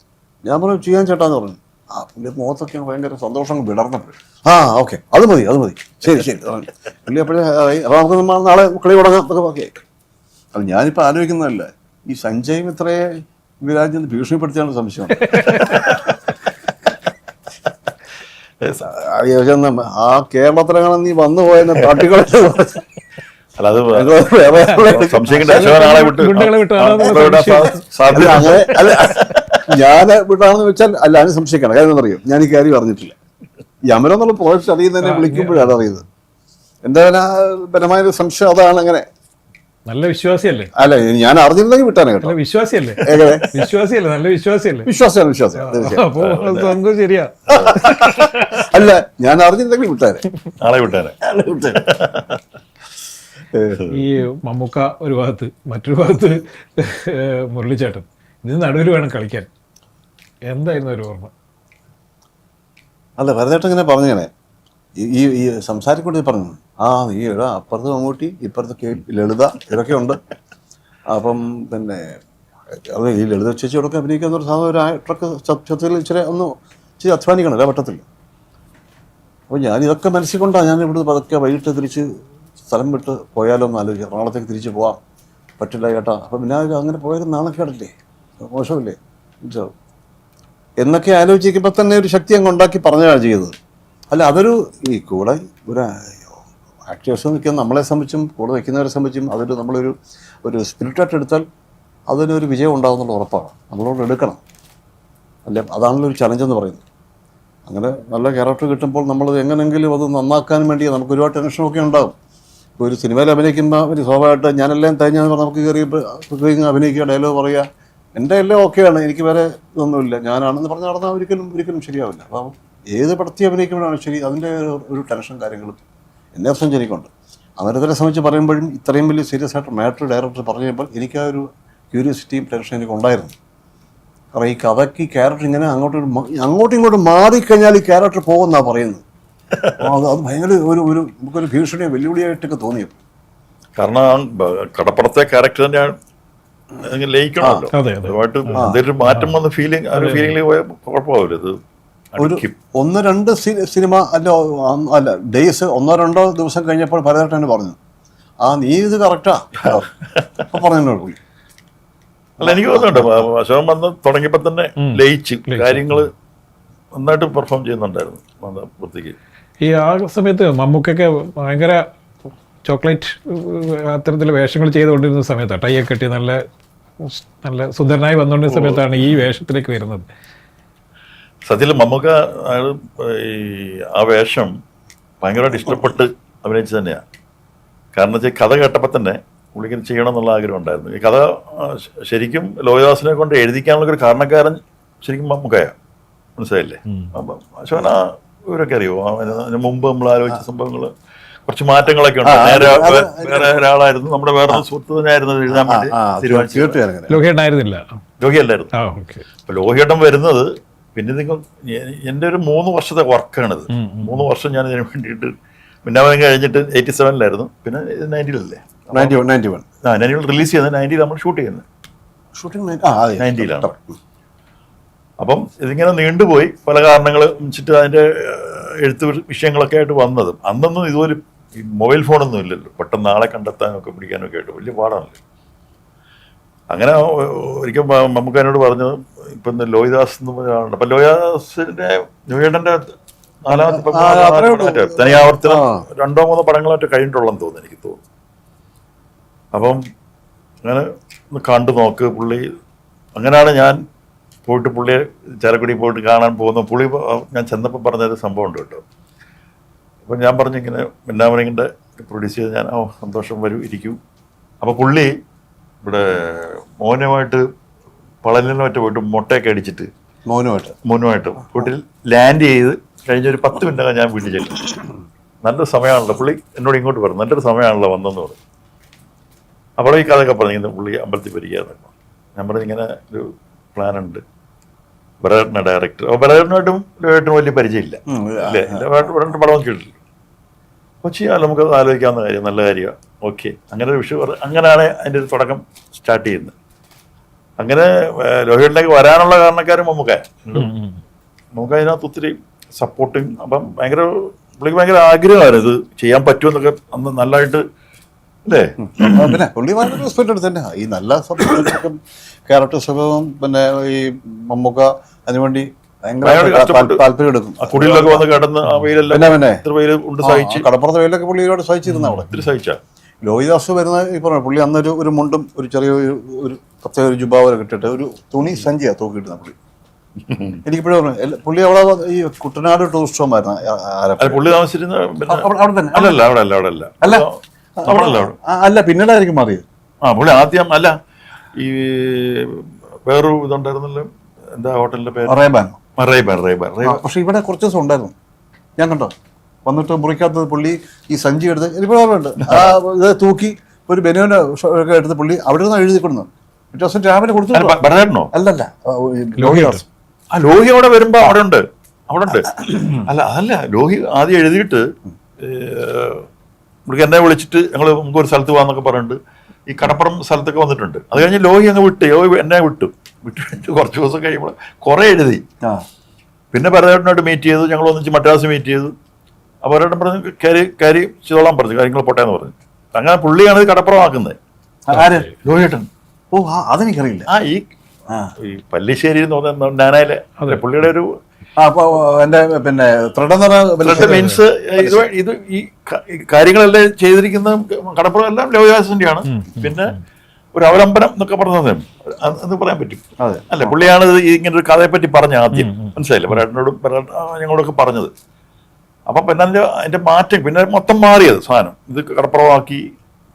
ഞാൻ പറഞ്ഞു ചെയ്യാൻ ചേട്ടാന്ന് പറഞ്ഞു. ആ പുള്ളി മുഖത്തൊക്കെ ഭയങ്കര സന്തോഷം വിടർന്നപ്പോൾ ആ ഓക്കെ. അത് മതി അത് മതി. ശരി ശരി. പുള്ളി അപ്പോഴേ അപ്പോൾ നമുക്ക് നമ്മൾ നാളെ കളി തുടങ്ങാം അതൊക്കെ ഓക്കെ അത് ഞാനിപ്പോൾ ആലോചിക്കുന്നതല്ല ഈ സഞ്ജയ് മിത്രയെ വിരാജ് ഭീഷണിപ്പെടുത്തിയാണ് സംശയം ആ കേരളത്തിലങ്ങനെ നീ വന്നു പോയെന്ന് അത് സംശയിക്കേണ്ട അങ്ങനെ അല്ല ഞാൻ വിട്ടാണെന്ന് വെച്ചാൽ അല്ല അതിന് സംശയിക്കണം കാര്യം അറിയും ഞാൻ ഈ കാര്യം അറിഞ്ഞിട്ടില്ല. ഈ അമരം എന്നുള്ള പ്രോജക്റ്റ് അറിയുന്നതിനെ വിളിക്കുമ്പോഴാണ് അറിയുന്നത്. എന്തായാലും ബലമായൊരു സംശയം? അതാണ് അങ്ങനെ. നല്ല വിശ്വാസിയല്ലേ? അല്ല ഞാൻ അറിഞ്ഞിരുന്നെങ്കിൽ വിട്ടാനേ കേട്ടോ. നല്ല വിശ്വാസിയല്ലേ? വിശ്വാസിയല്ലേ? നല്ല വിശ്വാസിയല്ലേ? വിശ്വാസമാണ് വിശ്വാസം ശരിയാ. അല്ല ഞാൻ അറിഞ്ഞിരുന്നെങ്കിൽ വിട്ടാനെ. ആളെ വിട്ടേനെ. വിട്ടേനെ. ഈ മമ്മൂക്ക ഒരു ഭാഗത്ത് മറ്റൊരു ഭാഗത്ത് മുരളിച്ചേട്ടൻ. ഇതിന് നടുവിൽ വേണം കളിക്കാൻ. എന്തായിരുന്നു ഒരു ഓർമ്മ? അല്ല ഭരതേട്ടൻ ഇങ്ങനെ പറഞ്ഞങ്ങനെ. ഈ ഈ സംസാരിക്കൊണ്ട് പറഞ്ഞു. ആ ഈ എഴുതാ അപ്പുറത്ത് മമ്മൂട്ടി ഇപ്പുറത്ത് ലളിത ഇതൊക്കെ ഉണ്ട്. അപ്പം പിന്നെ അത് ഈ ലളിത ചേച്ചിയോടൊക്കെ അഭിനയിക്കുന്ന ഒരു സാധനം ഒരു ആക്ടറൊക്കെ സത്യത്തിൽ ഇച്ചിരി ഒന്ന് ഇച്ചിരി അധ്വാനിക്കണം അല്ലേ പട്ടത്തിൽ അപ്പോൾ ഞാൻ ഇതൊക്കെ മനസ്സിൽ കൊണ്ടാണ് ഞാൻ ഇവിടുന്ന് പതുക്കെ വൈകിട്ട് തിരിച്ച് സ്ഥലം വിട്ട് പോയാലോ എന്ന് ആലോചിക്കുക എറണാകുളത്തേക്ക് തിരിച്ച് പോവാം. പറ്റില്ല ചേട്ടാ. അപ്പം പിന്നെ അങ്ങനെ പോയാലും നാളെ കേടല്ലേ മോശമില്ലേ? മനസ്സിലാവും എന്നൊക്കെ ആലോചിക്കുമ്പോൾ തന്നെ ഒരു ശക്തി അങ്ങ് ഉണ്ടാക്കി പറഞ്ഞതാണ് ചെയ്തത്. അല്ല അതൊരു ഈ കൂടെ ഒരു ആക്ടേഴ്സ് നിൽക്കുന്ന നമ്മളെ സംബന്ധിച്ചും കൂടെ നിൽക്കുന്നവരെ സംബന്ധിച്ചും അതൊരു നമ്മളൊരു ഒരു സ്പിരിറ്റായിട്ട് എടുത്താൽ അതിനൊരു വിജയം ഉണ്ടാകുന്നുള്ള ഉറപ്പാണ്. നമ്മളോട് എടുക്കണം. അല്ല അതാണല്ലോ ഒരു ചലഞ്ച് എന്ന് പറയുന്നത്. അങ്ങനെ നല്ല ക്യാരക്ടർ കിട്ടുമ്പോൾ നമ്മൾ എങ്ങനെങ്കിലും അത് നന്നാക്കാൻ വേണ്ടി നമുക്ക് ഒരുപാട് ടെൻഷനൊക്കെ ഉണ്ടാകും ഇപ്പോൾ ഒരു സിനിമയിൽ അഭിനയിക്കുമ്പോൾ ഒരു സ്വാഭാവികമായിട്ട് ഞാനെല്ലാം തേഞ്ഞാന്ന് പറഞ്ഞാൽ നമുക്ക് കയറി അഭിനയിക്കുക ഡയലോഗ് പറയുക എന്റെ എല്ലാം ഓക്കെയാണ്. എനിക്ക് വേറെ ഇതൊന്നുമില്ല. ഞാനാണെന്ന് പറഞ്ഞ് നടന്നാൽ ഒരിക്കലും ഒരിക്കലും ശരിയാവില്ല. അപ്പം ഏത് പടത്തി അഭിനയിക്കുമ്പോഴാണ് ശരി അതിന്റെ ഒരു- ടെൻഷൻ കാര്യങ്ങളും എന്നെ സംബന്ധിച്ച് എനിക്കുണ്ട് അമരത്തിനെ സംബന്ധിച്ച് പറയുമ്പോഴും ഇത്രയും വലിയ സീരിയസ് ആയിട്ട് മാറ്റർ ഡയറക്ടർ പറഞ്ഞപ്പോൾ എനിക്ക് ആ ഒരു ക്യൂരിയോസിറ്റിയും ടെൻഷനും എനിക്ക് ഉണ്ടായിരുന്നു. കാരണം ഈ കഥയ്ക്ക് ക്യാരക്ടർ ഇങ്ങനെ അങ്ങോട്ട് അങ്ങോട്ടും ഇങ്ങോട്ടും മാറിക്കഴിഞ്ഞാൽ ഈ ക്യാരക്ടർ പോകുമെന്നാണ് പറയുന്നത്. അത് അത് ഭയങ്കര ഒരു ഒരു നമുക്കൊരു ഭീഷണിയോ വെല്ലുവിളിയായിട്ടൊക്കെ തോന്നിയപ്പോൾ കാരണം കടപ്പുറത്തെ ക്യാരക്ടർ തന്നെയാണ് ലയിക്കണമല്ലോ. അതെ, അതെ. അതുമായിട്ട് എന്തെങ്കിലും മാറ്റം വന്ന ഫീലിംഗ് ആ ഒരു ഫീലിംഗിൽ പോയാൽ കുഴപ്പമാവില്ല. ഇത് ഒരു അടിക്കും. ഒന്ന് രണ്ട് സിനിമ അല്ല അല്ല ഡേയ്സ് ഒന്നോ രണ്ടോ ദിവസം കഴിഞ്ഞപ്പോൾ പലതരട്ടെ പറഞ്ഞു. ആ നീ ഇത് കറക്റ്റാ (laughs) പറഞ്ഞു അല്ല എനിക്ക് തോന്നുന്നുണ്ട് അശോകം വന്ന് തുടങ്ങിയപ്പോൾ തന്നെ ലയിച്ച് കാര്യങ്ങൾ നന്നായിട്ട് പെർഫോം ചെയ്യുന്നുണ്ടായിരുന്നു ഈ ആ സമയത്ത് മമ്മൂക്കൊക്കെ ഭയങ്കര ചോക്ലേറ്റ് അത്തരത്തിൽ വേഷങ്ങൾ ചെയ്തുകൊണ്ടിരുന്ന സമയത്താണ് ടൈയൊക്കെ കെട്ടി. നല്ല നല്ല സുന്ദരനായി വന്നുകൊണ്ടിരുന്ന സമയത്താണ് ഈ വേഷത്തിലേക്ക് വരുന്നത്. സത്യത്തിൽ മമ്മൂക്ക ഈ ആ വേഷം ഭയങ്കരമായിട്ട് ഇഷ്ടപ്പെട്ട് അഭിനയിച്ചു തന്നെയാണ് കാരണം വെച്ചാൽ കഥ കേട്ടപ്പോൾ തന്നെ പുള്ളിക്കിന് ചെയ്യണം എന്നുള്ള ആഗ്രഹം ഉണ്ടായിരുന്നു. ഈ കഥ ശരിക്കും ലോകദാസിനെ കൊണ്ട് എഴുതിക്കാനുള്ള ഒരു കാരണക്കാരൻ ശരിക്കും മമ്മൂക്കയാണ് മനസ്സിലായില്ലേ? അപ്പം ആ ഇവരൊക്കെ അറിയുമോ അതിന് മുമ്പ് നമ്മൾ ആലോചിച്ച സംഭവങ്ങൾ കുറച്ച് മാറ്റങ്ങളൊക്കെ ഉണ്ട്. നേരെ വേറെ ഒരാളായിരുന്നു. നമ്മുടെ വേറെ സുഹൃത്ത് തന്നെയായിരുന്നു എഴുതാൻ വേണ്ടി ആ ലോഹിയുണ്ടായിരുന്നില്ല രോഗിയല്ലായിരുന്നു അപ്പൊ ലോഹിയേട്ടൻ വരുന്നത് പിന്നെ നിങ്ങൾ എന്റെ എന്റെ ഒരു മൂന്ന് വർഷത്തെ വർക്കാണിത്. മൂന്ന് വർഷം ഞാൻ ഇതിന് വേണ്ടിയിട്ട് പിന്നെ അവൻ കഴിഞ്ഞിട്ട് എയ്റ്റി സെവനിലായിരുന്നു. പിന്നെ നയന്റിയിലല്ലേ നയന്റി വൺ നയന്റി വൺ. ആ റിലീസ് ചെയ്യുന്നത് നയന്റിയിൽ നമ്മൾ ഷൂട്ട് ചെയ്യുന്നത്. ഷൂട്ടിംഗ് ആ നയന്റിയിലാണ് അപ്പം ഇതിങ്ങനെ നീണ്ടുപോയി പല കാരണങ്ങൾ വെച്ചിട്ട് അതിന്റെ എഴുത്ത് വിഷയങ്ങളൊക്കെ ആയിട്ട് വന്നതും. അന്നൊന്നും ഇതുപോലെ ഈ മൊബൈൽ ഫോണൊന്നും ഇല്ലല്ലോ. പെട്ടെന്ന് ആളെ കണ്ടെത്താനൊക്കെ പിടിക്കാനൊക്കെ ആയിട്ട് വലിയ പാടാണല്ലോ. അങ്ങനെ ഒരിക്കൽ നമുക്ക് എന്നോട് പറഞ്ഞത് ഇപ്പം ലോഹിദാസ് എന്ന് പറഞ്ഞ ആളുണ്ട്. അപ്പം ലോഹിദാസിന്റെ ന്യൂയേട്ടന്റെ നാലാമത്തെ തനിയാവർത്തനം രണ്ടോ മൂന്നോ പടങ്ങളായിട്ട് കഴിഞ്ഞിട്ടുള്ളെന്ന് തോന്നുന്നു എനിക്ക് തോന്നുന്നു. അപ്പം അങ്ങനെ ഒന്ന് കണ്ടു നോക്ക് പുള്ളി. അങ്ങനെയാണ് ഞാൻ പോയിട്ട് പുള്ളിയെ ചാലക്കുടി പോയിട്ട് കാണാൻ പോകുന്നു പുള്ളി ഞാൻ ചെന്നപ്പോൾ പറഞ്ഞൊരു സംഭവം ഉണ്ട് കേട്ടോ. അപ്പം ഞാൻ പറഞ്ഞിങ്ങനെ മിന്നാമണിങ്ങിന്റെ പ്രൊഡ്യൂസ് ചെയ്ത് ഞാൻ ഓ സന്തോഷം വരും ഇരിക്കൂ. അപ്പോൾ പുള്ളി ഇവിടെ മോനുമായിട്ട് പളലിനെ മറ്റേ പോയിട്ട് മുട്ടയൊക്കെ അടിച്ചിട്ട് മൗനമായിട്ട്. മോനുമായിട്ട് വീട്ടിൽ ലാൻഡ് ചെയ്ത് കഴിഞ്ഞ ഒരു പത്ത് മിനിറ്റ് ഞാൻ വീട്ടിൽ ചെല്ലും. നല്ലൊരു സമയമാണല്ലോ. പുള്ളി എന്നോട് ഇങ്ങോട്ട് പറഞ്ഞു. നല്ലൊരു സമയമാണല്ലോ വന്നെന്ന് പറഞ്ഞു. അപ്പോൾ ഈ കഥയൊക്കെ പറഞ്ഞു. ഇങ്ങനെ പുള്ളി അമ്പലത്തിൽ വരികയായിരുന്നു ഞാൻ പറഞ്ഞു ഇങ്ങനെ ഒരു പ്ലാൻ ഉണ്ട് ബറേട്ടന ഡയറക്ടർ അപ്പോൾ ലോയായിട്ടും വലിയ പരിചയമില്ല. ഉം, ഇല്ലേ എന്റെ രണ്ട് പടം കേട്ടില്ല അപ്പോൾ ചെയ്യാം നമുക്ക് ആലോചിക്കാവുന്ന കാര്യം നല്ല കാര്യമാണ് ഓക്കെ അങ്ങനെ ഒരു വിഷു അങ്ങനെയാണ് അതിന്റെ ഒരു തുടക്കം സ്റ്റാർട്ട് ചെയ്യുന്നത്. അങ്ങനെ ലോഹിയിലേക്ക് വരാനുള്ള കാരണക്കാരും നമുക്ക് നമുക്ക് അതിനകത്ത് ഒത്തിരി സപ്പോർട്ടിങ് അപ്പം ഭയങ്കര പുള്ളിക്ക് ഭയങ്കര ആഗ്രഹമായിരുന്നു ഇത് ചെയ്യാൻ പറ്റുമെന്നൊക്കെ അന്ന് നല്ലതായിട്ട് അല്ലേ? പിന്നെ പുള്ളി ഭയങ്കര റെസ്പെക്ട് എടുത്ത് തന്നെ. ഈ നല്ല സ്വഭാവം ക്യാരക്ടർ സ്വഭാവം പിന്നെ ഈ മമ്മൂക്ക അതിനുവേണ്ടി. താല്പര്യം എടുക്കും കുടിലൊക്കെ വന്ന് കിടന്ന് ആ വെയിലെല്ലാം പിന്നെ പിന്നെ. ഇത്ര വെയിൽ ഉണ്ട് സഹിച്ച്. കടപ്പുറത്തെ വെയിലൊക്കെ പുള്ളി ഒരുപാട് സഹിച്ചിരുന്ന അവിടെ. ഒത്തിരി സഹിച്ച? ലോഹിദാസ് വരുന്ന ഈ പറഞ്ഞ പുള്ളി അന്നൊരു ഒരു മുണ്ടും ഒരു ചെറിയ ഒരു പ്രത്യേക ഒരു ജുബാവരെ കിട്ടിയിട്ട് ഒരു തുണി സഞ്ചിയാ തൂക്കിയിടുന്ന പുള്ളി. എനിക്കിപ്പോഴും പറഞ്ഞു പുള്ളി അവിടെ ഈ കുട്ടനാട് ടൂറിസ്റ്റ് ഹോം ആയിരുന്നു. അല്ല പുള്ളി താമസിച്ചിരുന്ന അവിടെ തന്നെ. അല്ലല്ല അവിടെ അല്ല അവിടെ അല്ല. അല്ല. അല്ല പിന്നീടായിരിക്കും മാറിയത്. ആ പുള്ളി ആദ്യം അല്ല ഈ വേറൊരു ഇതുണ്ടായിരുന്നല്ലോ. എന്താ ഹോട്ടലിന്റെ പേര്? റേബാൻ പക്ഷെ ഇവിടെ കുറച്ച് ദിവസം ഉണ്ടായിരുന്നു. ഞാൻ കണ്ടോ? വന്നിട്ട് മുറിക്കാത്തത് പുള്ളി ഈ സഞ്ചി എടുത്ത് ഓർമ്മയുണ്ട് ആ ഇത് തൂക്കി ഒരു ബെനോന ഒക്കെ എടുത്ത് പുള്ളി അവിടെ നിന്ന് എഴുതി കൊടുന്നു പിറ്റേ ദിവസം രാവിലെ കൊടുത്തു അല്ലല്ല ആ, ലോഹി അവിടെ വരുമ്പോ അവിടെ ഉണ്ട്. അവിടെ ഉണ്ട്. അല്ല അതല്ല ലോഹി ആദ്യം എഴുതിയിട്ട് എന്നെ വിളിച്ചിട്ട് ഞങ്ങൾ നമുക്ക് ഒരു സ്ഥലത്ത് പോകാന്നൊക്കെ പറഞ്ഞിട്ട് ഈ കടപ്പുറം സ്ഥലത്തൊക്കെ വന്നിട്ടുണ്ട്. അത് കഴിഞ്ഞ് ലോഹി അങ്ങ് വിട്ട് ലോഹി എന്നെ വിട്ടു. വിട്ടു കഴിഞ്ഞിട്ട് കുറച്ച് ദിവസം കഴിയുമ്പോൾ കുറേ എഴുതി. ആ. പിന്നെ ഭരതേട്ടനായിട്ട് മീറ്റ് ചെയ്തു ഞങ്ങൾ ഒന്നിച്ച് മദ്രാസ് മീറ്റ് ചെയ്തു. അപ്പോൾ ഒരേട്ടൻ പറഞ്ഞു കയറി കയറി ചെയ്തോളാൻ പറഞ്ഞു കാര്യങ്ങൾ പോട്ടെ എന്ന് പറഞ്ഞു. അങ്ങനെ പുള്ളിയാണ് ഇത് കടപ്പുറമാക്കുന്നത്. ലോഹിയേട്ടൻ. ഓ ആ അതെനിക്കറിയില്ല. ആ ഈ ഈ പല്ലിശ്ശേരി എന്ന് പറഞ്ഞ നാനായിലെ പുള്ളിയുടെ ഒരു അപ്പൊ എന്റെ പിന്നെ ത്രെഡ് മീൻസ് ഇത് ഇത് ഈ കാര്യങ്ങളെല്ലാം ചെയ്തിരിക്കുന്ന കടപ്പുറം എല്ലാം ലോകദാസിന്റെയാണ് പിന്നെ ഒരു അവലംബനം എന്നൊക്കെ പറഞ്ഞത് അത് എന്ന് പറയാൻ പറ്റും. അതെ. അല്ല പുള്ളിയാണ് ഇങ്ങനെ ഒരു കഥയെ പറ്റി പറഞ്ഞ ആദ്യം മനസ്സിലായില്ല? പരാട്ടിനോടും പരാട്ട ഞങ്ങളോടൊക്കെ പറഞ്ഞത്. അപ്പൊ പിന്നെ അതിന്റെ അതിന്റെ മാറ്റം പിന്നെ മൊത്തം മാറിയത് സാധനം. ഇത് കടപ്പുറമാക്കി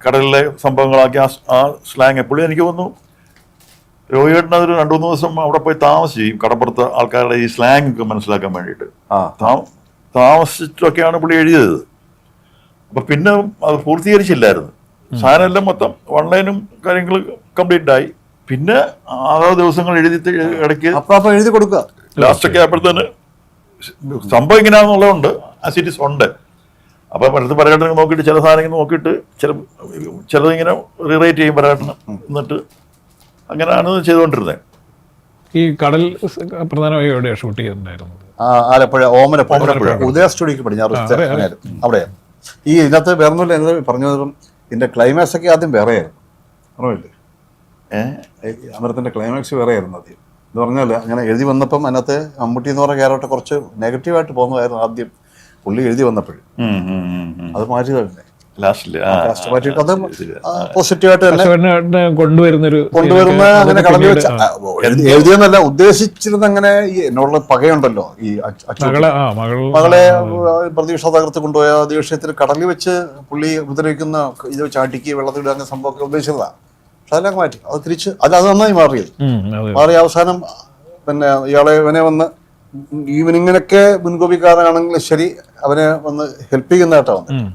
കടലിലെ സംഭവങ്ങളാക്കി ആ ആ സ്ലാങ് പുള്ളി എനിക്ക് തോന്നുന്നു രോഹിയേട്ടൻ അതൊരു രണ്ടു മൂന്ന് ദിവസം അവിടെ പോയി താമസിച്ചു ചെയ്യും കടപ്പുറത്ത് ആൾക്കാരുടെ ഈ സ്ലാങ് ഒക്കെ മനസ്സിലാക്കാൻ വേണ്ടിയിട്ട്. ആ. താ- താമസിച്ചിട്ടൊക്കെയാണ് പുള്ളി എഴുതിയത്. അപ്പൊ പിന്നെ അത് പൂർത്തീകരിച്ചില്ലായിരുന്നു. സാധനം എല്ലാം മൊത്തം ഓൺലൈനും കാര്യങ്ങൾ കംപ്ലീറ്റ് ആയി പിന്നെ ആറോ ദിവസങ്ങൾ എഴുതി ഇടയ്ക്ക് എഴുതി കൊടുക്കുക. ലാസ്റ്റ് ഒക്കെ ആയപ്പോഴത്തേന് സംഭവം ഇങ്ങനെയാണെന്നുള്ളതുണ്ട്. ആസിറ്റീസ് ഉണ്ട്. അപ്പൊ അടുത്ത് പരേട്ടനെ നോക്കിയിട്ട് ചില സാധനങ്ങൾ നോക്കിയിട്ട് ചില ചിലതിങ്ങനെ റീറേറ്റ് ചെയ്യും പരേട്ടന് എന്നിട്ട് അങ്ങനെയാണ് ചെയ്തുകൊണ്ടിരുന്നത് ഈ കടൽ പ്രധാനമായും എവിടെയാണ് ഷൂട്ട് ചെയ്തിട്ടുണ്ടായിരുന്നത്? ആ, ആലപ്പുഴ ഓമനപ്പുഴ ഓമനപ്പുഴ. ഉദയ സ്റ്റുഡിയോക്ക് പടിഞ്ഞാറ് അവിടെ. ഈ ഇതിനകത്ത് വേറൊന്നുമില്ല. എന്ന് പറഞ്ഞു ഇതിന്റെ ക്ലൈമാക്സ് ഒക്കെ ആദ്യം വേറെയായിരുന്നു. അറിയില്ലേ ഏഹ് അമരത്തിന്റെ ക്ലൈമാക്സ് വേറെയായിരുന്നു ആദ്യം. എന്ന് പറഞ്ഞാൽ അങ്ങനെ എഴുതി വന്നപ്പം അതിനകത്ത് മമ്മൂട്ടി എന്ന് പറഞ്ഞ ക്യാരക്ടർ കുറച്ച് നെഗറ്റീവായിട്ട് പോകുന്നതായിരുന്നു ആദ്യം. പുള്ളി എഴുതി വന്നപ്പോഴും. അത് മാറ്റി തന്നെ ലാസ്റ്റിൽ അത് പോസിറ്റീവായിട്ട് തന്നെ കൊണ്ടുവരുന്നൊരു കൊണ്ടുവരുന്ന അങ്ങനെ വെച്ച എഴുതിയെന്നല്ല ഉദ്ദേശിച്ചിരുന്ന അങ്ങനെ ഈ എന്നോടുള്ള പകയുണ്ടല്ലോ ഈ മകളെ പ്രതീക്ഷ തകർത്ത് കൊണ്ടുപോയ ദേഷ്യത്തിൽ കടലിൽ വെച്ച് പുള്ളി ഉപദ്രവിക്കുന്ന ഇത് ചാട്ടിക്ക് വെള്ളത്തിൽ അങ്ങനെ സംഭവമൊക്കെ ഉദ്ദേശിച്ചതാ. പക്ഷെ അതെല്ലാം മാറ്റി. അത് തിരിച്ച് അത് അത് നന്നായി മാറിയത്. മാറി അവസാനം പിന്നെ ഇയാളെ ഇവനെ വന്ന് ഇവനിങ്ങനൊക്കെ മുൻകോപിക്കാതാണെങ്കിൽ ശരി അവനെ വന്ന് ഹെൽപ്പ് ചെയ്യുന്ന ഉം.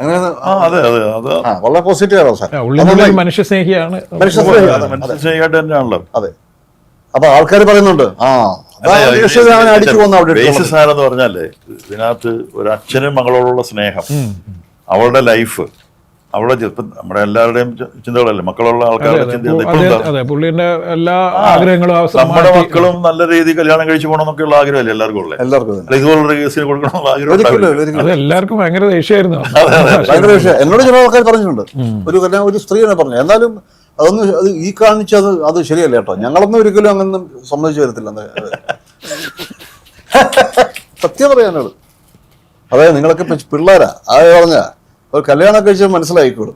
അങ്ങനെ ആ അതെ അതെ അത് ആ വളരെ പോസിറ്റീവ് ആണ് മനുഷ്യസ്നേഹിയാണ്. അത് തന്നെയാണല്ലോ. അപ്പൊ ആൾക്കാർ പറയുന്നുണ്ട് ആ പറഞ്ഞാൽ ഇതിനകത്ത് ഒരു അച്ഛനും മകളോടുള്ള സ്നേഹം. അവളുടെ ലൈഫ് അവളുടെ ചെറുപ്പം ഇപ്പം നമ്മുടെ എല്ലാവരുടെയും ചിന്തകളല്ലേ? മക്കളുള്ള ആൾക്കാരുടെ. ചിന്ത അതെ, അതെ. പുള്ളിന്റെ എല്ലാ ആഗ്രഹങ്ങളും നമ്മുടെ മക്കളും നല്ല രീതിയിൽ കല്യാണം കഴിച്ചു പോകണമെന്നൊക്കെയുള്ള ആഗ്രഹമല്ലേ എല്ലാവർക്കും ഉള്ളത് എല്ലാവർക്കും ഇതുപോലുള്ള കേസിന് കൊടുക്കണമെന്നുള്ള ആഗ്രഹം അത് എല്ലാവർക്കും ഭയങ്കര ദേഷ്യമായിരുന്നു. ഭയങ്കര വിഷയം എന്നോട് ചില ആൾക്കാർ പറഞ്ഞിട്ടുണ്ട്. ഒരു കല്യാണം ഒരു സ്ത്രീയാണ് തന്നെ പറഞ്ഞു. എന്നാലും അതൊന്ന് അത് ഈ കാണിച്ചത് അത് ശരിയല്ല കേട്ടോ. ഞങ്ങളൊന്നും ഒരിക്കലും അങ്ങനൊന്നും സമ്മതിച്ചു വരത്തില്ല. (laughs) സത്യം പറയാനുള്ളത് അതെ നിങ്ങളൊക്കെ ഇപ്പൊ പിള്ളേരാ. അത് പറഞ്ഞ ഒരു കല്യാണം കഴിച്ചാൽ മനസ്സിലായിക്കോളും.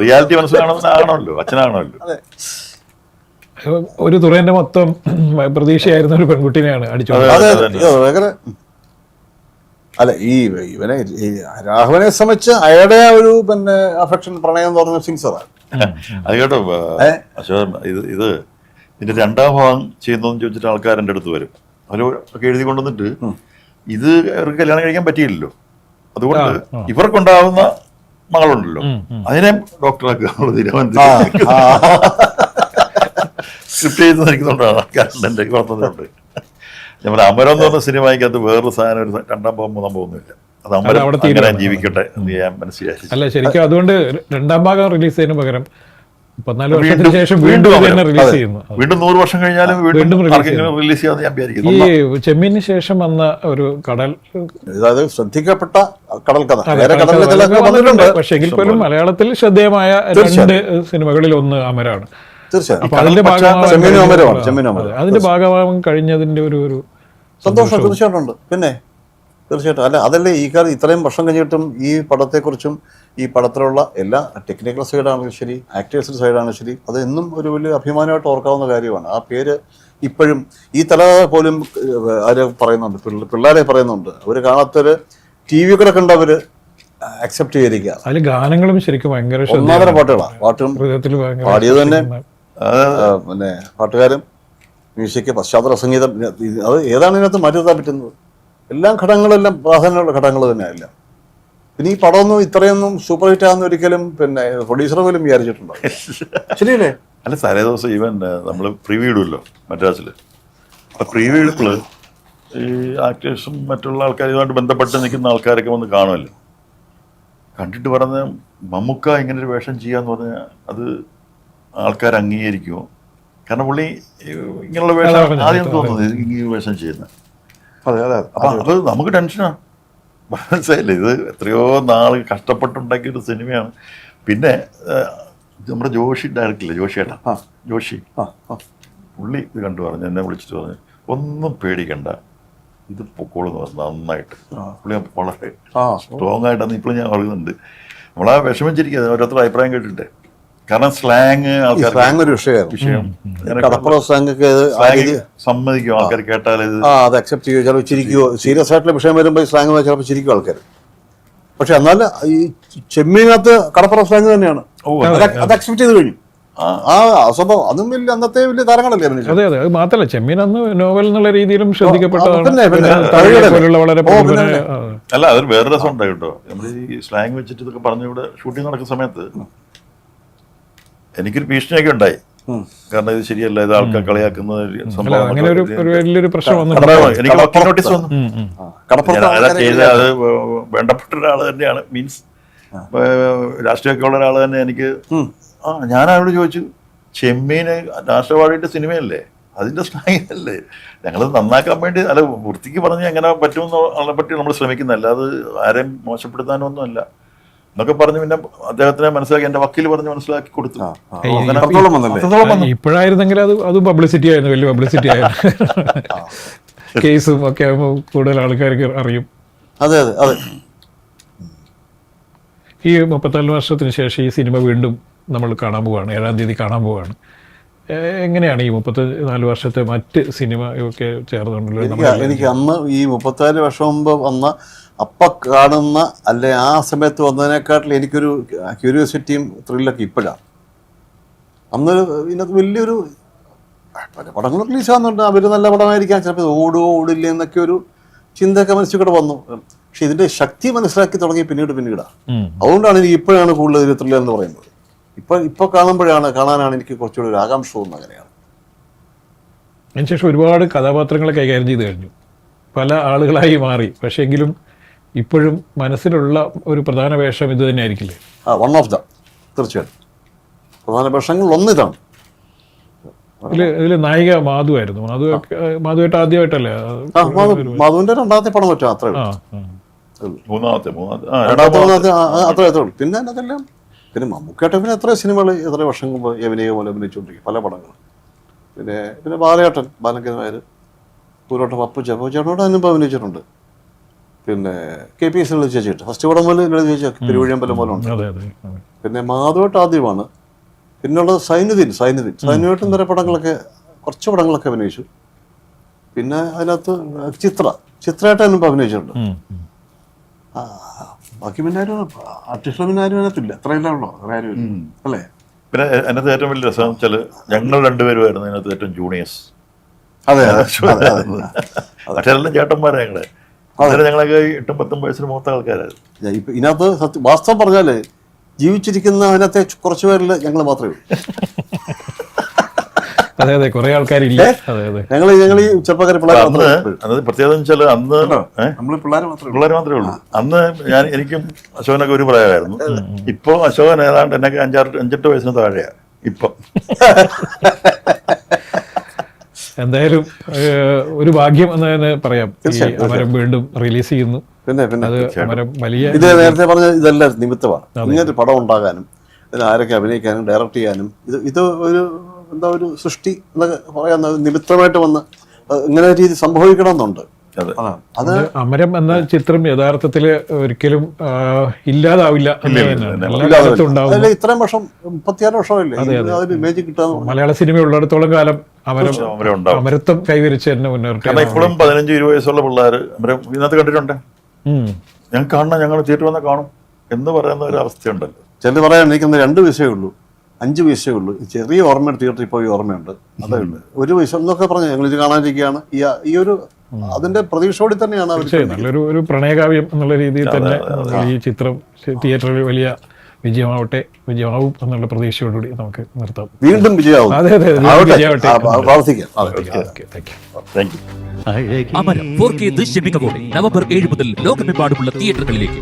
റിയാലിറ്റി മനസ്സിലാണോ അച്ഛനാണല്ലോ. ഒരു തുറേന്റെ മൊത്തം പ്രതീക്ഷയായിരുന്ന ഒരു പെൺകുട്ടിനെയാണ് അടിച്ചു അല്ല ഈ ഇവനെ രാഘവനെ സംബന്ധിച്ച് അയാളുടെ ആ ഒരു പിന്നെ അഫെക്ഷൻ പ്രണയം എന്ന് പറഞ്ഞ സിങ്സറാണ് (laughs) അത് കേട്ടോ ഇത് ഇത് ഇതിന്റെ രണ്ടാം ഭാഗം ചെയ്യുന്നതെന്ന് ചോദിച്ചിട്ട് ആൾക്കാർ എന്റെ അടുത്ത് വരും. അവർ ഒക്കെ എഴുതി കൊണ്ടുവന്നിട്ട് ഇത് അവർക്ക് കല്യാണം കഴിക്കാൻ പറ്റിയില്ലല്ലോ. അതുകൊണ്ട്. ഇവർക്കുണ്ടാവുന്ന മകളുണ്ടല്ലോ. അതിനെ ഡോക്ടറാക്കുക തീരുമാനത്തിൽ. ആ സ്ക്രിപ്റ്റ് ചെയ്ത് നിൽക്കുന്നുണ്ടാണ് എന്റെ വളർത്തുന്നുണ്ട് പറയാം അമരം എന്ന് പറഞ്ഞ സിനിമയ്ക്കകത്ത് വേറൊരു സാധനം ഒരു രണ്ടാം ഭാഗം മൂന്നാം പോകുന്നില്ല അത് അമരം അവിടെ അങ്ങനെ. ജീവിക്കട്ടെ എന്ന് ഞാൻ മനസ്സിലാക്കി. അല്ല ശരിക്കും അതുകൊണ്ട് രണ്ടാം ഭാഗം റിലീസ് ചെയ്യുന്ന പകരം വീണ്ടും- നൂറ് വർഷം കഴിഞ്ഞാലും വീണ്ടും റിലീസ് ഞാൻ ഈ ചെമ്മീന് ശേഷം വന്ന ഒരു കടൽ അതായത് ശ്രദ്ധിക്കപ്പെട്ട കടൽ കഥ. വന്നിട്ടുണ്ട്. പക്ഷെ എങ്കിൽ പോലും മലയാളത്തിൽ ശ്രദ്ധേയമായ രണ്ട് സിനിമകളിൽ ഒന്ന് അമരാണ്. തീർച്ചയായും. അതിന്റെ ഭാഗമാവാൻ കഴിഞ്ഞതിന്റെ ഒരു ഒരു സന്തോഷം. തീർച്ചയായിട്ടും ഉണ്ട്. പിന്നെ? തീർച്ചയായിട്ടും. അല്ല അതല്ലേ ഈ കാലം ഇത്രയും വർഷം കഴിഞ്ഞിട്ടും ഈ പടത്തെക്കുറിച്ചും ഈ പടത്തിലുള്ള എല്ലാ ടെക്നിക്കൽ സൈഡാണെങ്കിലും ശരി ആക്ടേഴ്സിന്റെ സൈഡാണെങ്കിലും ശരി അത് എന്നും ഒരു വലിയ അഭിമാനമായിട്ട് ഓർക്കാവുന്ന കാര്യമാണ്. ആ പേര് ഇപ്പോഴും ഈ തല പോലും ആര് പറയുന്നുണ്ട് പിള്ളേരെ പറയുന്നുണ്ട്. അവർ കാണാത്തൊരു ടി വി കൂടെ കണ്ടവർ അക്സെപ്റ്റ് ചെയ്തിരിക്കുക. അതിൽ ഗാനങ്ങളും ശരിക്കും ഭയങ്കര ഒന്നാമത്തെ പാട്ടുകളാണ് പാട്ടും പാടിയത് തന്നെ പിന്നെ പാട്ടുകാരും മ്യൂസിക് പശ്ചാത്തല സംഗീതം അത് ഏതാണ് ഇതിനകത്ത് മാറ്റി നിർത്താൻ പറ്റുന്നത്? എല്ലാ ഘടകങ്ങളെല്ലാം പ്രാധാന്യമുള്ള ഘടകങ്ങൾ തന്നെയല്ല. പിന്നെ ഈ പടമൊന്നും ഇത്രയൊന്നും സൂപ്പർ ഹിറ്റ് ആകുന്ന ഒരിക്കലും പിന്നെ പ്രൊഡ്യൂസർ പോലും വിചാരിച്ചിട്ടുണ്ടോ? (laughs) ശരിയല്ലേ? അല്ല തലേ ദിവസം ഈവൻ നമ്മൾ പ്രിവ്യൂ ഇടുമല്ലോ മദ്രാസിൽ അപ്പം പ്രിവ്യൂ ഇടുമ്പോൾ ഈ ആക്ടേഴ്സും മറ്റുള്ള ആൾക്കാരുമായിട്ട് ബന്ധപ്പെട്ട് നിൽക്കുന്ന ആൾക്കാരൊക്കെ വന്ന് കാണുമല്ലോ. കണ്ടിട്ട് പറഞ്ഞ മമ്മുക്ക ഇങ്ങനെ ഒരു വേഷം ചെയ്യാന്ന് പറഞ്ഞാൽ അത് ആൾക്കാർ അംഗീകരിക്കുമോ കാരണം പുള്ളി ഇങ്ങനെയുള്ള വേഷം. ആദ്യം തോന്നുന്നത് ഈ വേഷം ചെയ്യുന്നത്. അതെ അതെ അപ്പൊ അത് നമുക്ക് ടെൻഷനാണ് മനസ്സിലായില്ലേ? ഇത് എത്രയോ നാൾ കഷ്ടപ്പെട്ടുണ്ടാക്കിയ ഒരു സിനിമയാണ്. പിന്നെ നമ്മുടെ ജോഷി ഡയറക്ടറില്ലേ? ജോഷി ഏട്ടാ? ആ. ജോഷി. പുള്ളി ഇത് കണ്ടു പറഞ്ഞു എന്നെ വിളിച്ചിട്ട് പറഞ്ഞു ഒന്നും പേടിക്കണ്ട. ഇത് പൊക്കോളെന്ന് പറഞ്ഞു നന്നായിട്ട്. പുള്ളി വളരെ സ്ട്രോങ് ആയിട്ടാണ് ഇപ്പോഴും ഞാൻ പറയുന്നുണ്ട്. നമ്മളാ വിഷമിച്ചിരിക്കുക ഓരോരുത്തരുടെ അഭിപ്രായം കേട്ടിട്ട്. കാരണം സ്ലാങ് സ്ലാങ് ഒരു വിഷയമായിരുന്നു. വിഷയം. കടപ്പുറ സ്ലാങ് ഒക്കെ ആ slang രീതി സമ്മതിക്കും. ആൾക്കാർ കേട്ടാൽ ആ അത് അക്സെപ്റ്റ് ചെയ്യുക ചിലപ്പോൾ ചിരിക്കുമോ സീരിയസ് ആയിട്ടുള്ള വിഷയം വരുമ്പോൾ സ്ലാങ് ചിലപ്പോൾ ചിരിക്കും ആൾക്കാർ പക്ഷെ എന്നാലും ഈ ചെമ്മീനകത്ത് കടപ്പുറ സ്ലാങ് തന്നെയാണ്. ഓ അത് അക്സെപ്റ്റ് ചെയ്ത് കഴിഞ്ഞു. ആ. അസ്വഭാവം അതും വലിയ അന്നത്തെ വലിയ താരങ്ങളല്ലേ അതെ അതെ. അത് മാത്രമല്ല ചെമ്മീൻ അന്ന് നോവൽ എന്നുള്ള രീതിയിലും ശ്രദ്ധിക്കപ്പെട്ടതാണ്. വളരെ അല്ല അതൊരു വേറെ രസം ഉണ്ടായിട്ടോ നമ്മൾ ഈ സ്ലാങ് വെച്ചിട്ട് ഇതൊക്കെ പറഞ്ഞു ഇവിടെ ഷൂട്ടിംഗ് നടക്കുന്ന സമയത്ത് എനിക്കൊരു ഭീഷണിയൊക്കെ ഉണ്ടായി. കാരണം ഇത് ശരിയല്ല ഇത് ആൾക്കാർ കളിയാക്കുന്ന വലിയൊരു പ്രശ്നം വന്നു എനിക്ക് വക്കീൽ നോട്ടീസ് വന്നു. അതാ ആൾക്കാരെ ചെയ്ത അത് വേണ്ടപ്പെട്ട ഒരാൾ തന്നെയാണ് മീൻസ് രാഷ്ട്രീയമൊക്കെ ഉള്ള ഒരാൾ തന്നെ എനിക്ക് ആ ഞാൻ അവരോട് ചോദിച്ചു ചെമ്മീന് രാഷ്ട്രവാദിയുടെ സിനിമയല്ലേ? അതിന്റെ സ്നായല്ലേ ഞങ്ങൾ നന്നാക്കാൻ വേണ്ടി അല്ല വൃത്തിക്ക് പറഞ്ഞ് എങ്ങനെ പറ്റുമെന്ന് പറ്റി നമ്മൾ ശ്രമിക്കുന്നല്ല അത് ആരെയും മോശപ്പെടുത്താനൊന്നും അല്ല എന്നൊക്കെ പറഞ്ഞു പിന്നെ അദ്ദേഹത്തിനെ മനസ്സിലാക്കി എന്റെ വക്കീൽ പറഞ്ഞ് മനസ്സിലാക്കി കൊടുത്തു. ഇപ്പോഴായിരുന്നെങ്കിൽ അത് അത് പബ്ലിസിറ്റി ആയിരുന്നു വലിയ പബ്ലിസിറ്റി ആയിരുന്നു. കേസും ഒക്കെ ആകുമ്പോൾ കൂടുതൽ ആൾക്കാർക്ക് അറിയും. അതെ അതെ അതെ. ഈ മുപ്പത്തിനാല് വർഷത്തിന് ശേഷം ഈ സിനിമ വീണ്ടും നമ്മൾ കാണാൻ പോവാണ് ഏഴാം തീയതി കാണാൻ പോവാണ്. എങ്ങനെയാണ് ഈ മുപ്പത്തി നാല് വർഷത്തെ മറ്റ് സിനിമ ഒക്കെ ചേർന്നുണ്ടല്ലോ? എനിക്ക് എനിക്ക് അന്ന് ഈ മുപ്പത്തിനാല് വർഷം മുമ്പ് വന്ന അപ്പ കാണുന്ന അല്ലെ ആ സമയത്ത് വന്നതിനെക്കാട്ടിൽ എനിക്കൊരു ക്യൂരിയോസിറ്റിയും ത്രില്ലൊക്കെ ഇപ്പോഴാണ് അന്ന് ഇതിനകത്ത് വലിയൊരു പല പടങ്ങൾ റിലീസ് ആവുന്നുണ്ട്. അവർ നല്ല പടമായിരിക്കാം. ചിലപ്പോൾ ഓടുവോ ഓടില്ല എന്നൊക്കെ ഒരു ചിന്തയൊക്കെ മനസ്സിൽ കൂടെ വന്നു. പക്ഷെ ഇതിന്റെ ശക്തി മനസ്സിലാക്കി തുടങ്ങി പിന്നീട് പിന്നീടാണ്. അതുകൊണ്ടാണ് എനിക്ക് ഇപ്പോഴാണ് കൂടുതൽ ഒരു ത്രില്ലർ എന്ന് പറയുന്നത്. ഇപ്പൊ ഇപ്പൊ കാണുമ്പോഴാണ് കാണാനാണ് എനിക്ക് കുറച്ചുകൂടി ഒരു ആകാംക്ഷ തോന്നുന്നത് അങ്ങനെയാണ്. അതിനുശേഷം ഒരുപാട് കഥാപാത്രങ്ങളെ കൈകാര്യം ചെയ്ത് കഴിഞ്ഞു. പല ആളുകളായി മാറി. പക്ഷേ എങ്കിലും ഇപ്പോഴും മനസ്സിലുള്ള ഒരു പ്രധാന വേഷം ഇത് തന്നെ ആയിരിക്കില്ലേ ആ വൺ ഓഫ് ദ തീർച്ചയായിട്ടും പ്രധാന വേഷങ്ങൾ ഒന്ന് ഇതാണ് ഇതിൽ ഇതിൽ നായിക മാധു ആയിരുന്നു. മാധു മാധുവായിട്ട് ആദ്യമായിട്ടല്ലേ? മാധുവിന്റെ രണ്ടാമത്തെ പടം പറ്റും അത്രേ. മൂന്നാമത്തെ രണ്ടാമത്തെ അത്രേ അത്രേ ഉള്ളൂ. പിന്നെ അതെല്ലാം പിന്നെ മമ്മൂക്കേട്ടൻ പിന്നെ എത്ര സിനിമകൾ എത്ര വർഷം മുമ്പ് യവനിക പോലെ അഭിനയിച്ചുകൊണ്ടിരിക്കും പല പടങ്ങൾ പിന്നെ പിന്നെ ബാലയേട്ടൻ ബാലങ്കരമായ പൂരോട്ടം പപ്പു പപ്പു ചേട്ടനോട് അതിനുമ്പ് അഭിനയിച്ചിട്ടുണ്ട്. പിന്നെ കെ പി എസ് ലളിത ചേച്ചിയുണ്ട് ഫസ്റ്റ് പടം പോലെ ലളിത ചേച്ചി പെരുവഴിയമ്പലം പോലെ ഉണ്ട്. അതെ അതെ. അതെ. പിന്നെ മാധവട്ട് ആദ്യമാണ്. പിന്നുള്ളത് സൈനുദ്ദീൻ. സൈനുദ്ദീൻ. സൈനുവേട്ടൻ തരം പടങ്ങളൊക്കെ കുറച്ച് പടങ്ങളൊക്കെ അഭിനയിച്ചു. പിന്നെ അതിനകത്ത് ചിത്ര. ചിത്രയായിട്ട് മുമ്പ് അഭിനയിച്ചിട്ടുണ്ട്. ബാക്കി പിന്നെ ആരും ആർട്ടിസ്റ്റുകൾ പിന്നെ ആരും അതിനകത്തില്ല. അത്രയല്ലേ ഉള്ളോ? വേറെ ആരും അല്ലേ? പിന്നെ അതിനകത്ത് ഏറ്റവും വലിയ രസം വെച്ചാൽ ഞങ്ങൾ രണ്ടുപേരുമായിരുന്നു അതിനകത്ത് ഏറ്റവും ജൂനിയേഴ്സ് അതെ അതെ. (laughs) അതെ, അതെ. പക്ഷെ എല്ലാം ചേട്ടന്മാരാ ഞങ്ങൾ. അന്നേരം ഞങ്ങളൊക്കെ എട്ടും പത്തും വയസ്സിന് മൂത്ത ആൾക്കാരായിരുന്നു. ഇതിനകത്ത് സത്യം വാസ്തവം പറഞ്ഞാൽ ജീവിച്ചിരിക്കുന്ന അതിനകത്തെ കുറച്ചു പേരിൽ ഞങ്ങൾ മാത്രമേ ഉള്ളൂ. അതെ അതെ കുറെ ആൾക്കാരില്ല. അതെ അതെ. ഞങ്ങൾ ഞങ്ങൾ ഈ ചെറുപ്പക്കാരെ പിള്ളേർ അന്ന് മാത്രമേ പ്രത്യേകത വെച്ചാൽ അന്ന് നമ്മൾ പിള്ളേർ മാത്രമേ ഉള്ളൂ. പിള്ളേർ മാത്രമേ ഉള്ളൂ. അന്ന് ഞാൻ എനിക്കും അശോകനൊക്കെ ഒരു പ്രായമായിരുന്നു. ഇപ്പൊ അശോകൻ ഏതാണ്ട് എന്നൊക്കെ അഞ്ചാറ് അഞ്ചെട്ട് വയസ്സിന് താഴെയാ. ഇപ്പൊ. (laughs) എന്തായാലും ഒരു ഭാഗ്യം എന്ന് തന്നെ പറയാം. അമരം വീണ്ടും റിലീസ് ചെയ്യുന്നു. പിന്നെ പിന്നെ അമരം വലിയ ഇത് നേരത്തെ പറഞ്ഞ ഇതെല്ലാം നിമിത്തമാണ്. ഇങ്ങനൊരു പടം ഉണ്ടാകാനും ഇതിൽ ആരൊക്കെ അഭിനയിക്കാനും ഡയറക്റ്റ് ചെയ്യാനും ഇത് ഇത് ഒരു എന്താ ഒരു സൃഷ്ടി എന്നൊക്കെ പറയാൻ നിമിത്തമായിട്ട് വന്ന് ഇങ്ങനെ രീതി സംഭവിക്കണമെന്നുണ്ട്. അതെ. അമരം എന്ന ചിത്രം യഥാർത്ഥത്തിൽ ഒരിക്കലും ഇല്ലാതാവില്ല ഇത്രയും വർഷം മുപ്പത്തിയാറ് വർഷമല്ലേ ഇമേജ് മലയാള സിനിമ ഉള്ളിടത്തോളം കാലം അമരം അമരത്വം കൈവരിച്ച് തന്നെ മുന്നേറിട്ട് ഇപ്പോഴും പതിനഞ്ച് ഇരുപത് വയസ്സുള്ള പിള്ളേർ അമരം ഇതിനകത്ത് കണ്ടിട്ടുണ്ട്. ഞാൻ കാണണം ഞങ്ങൾ തിയേറ്റർ വന്നാൽ കാണും എന്ന് പറയുന്ന ഒരു അവസ്ഥയുണ്ടല്ലോ. ചിലർ പറയാൻ എനിക്കൊന്ന് രണ്ട് വിഷയമുള്ളൂ. ഉള്ളൂ അഞ്ച് പൈസയേ ഉള്ളൂ. ചെറിയ ഓർമ്മ തിയേറ്ററിൽ പോയി ഓർമ്മയുണ്ട്. അതേ ഉള്ളൂ. ഒരു പൈസ എന്നൊക്കെ പറഞ്ഞു ഞങ്ങൾ ഇത് കാണാനിരിക്കുകയാണ്. ഈ ഈ ഒരു അതിന്റെ പ്രതീക്ഷയോടെ തന്നെയാണ് നല്ലൊരു ഒരു പ്രണയകാവ്യം എന്നുള്ള രീതിയിൽ തന്നെ ഈ ചിത്രം തിയേറ്ററിൽ വലിയ വിജയമാവട്ടെ വിജയമാവും എന്നുള്ള പ്രതീക്ഷയോടുകൂടി നമുക്ക് നിർത്താം. വീണ്ടും വിജയമാവും. അതെ അതെ വിജയമാവട്ടെ. Thank you. Amaram four K ദൃശ്യമികവോടെ November ഏഴ് മുതൽ ലോകമെമ്പാടുമുള്ള തിയേറ്ററുകളിലേക്ക്.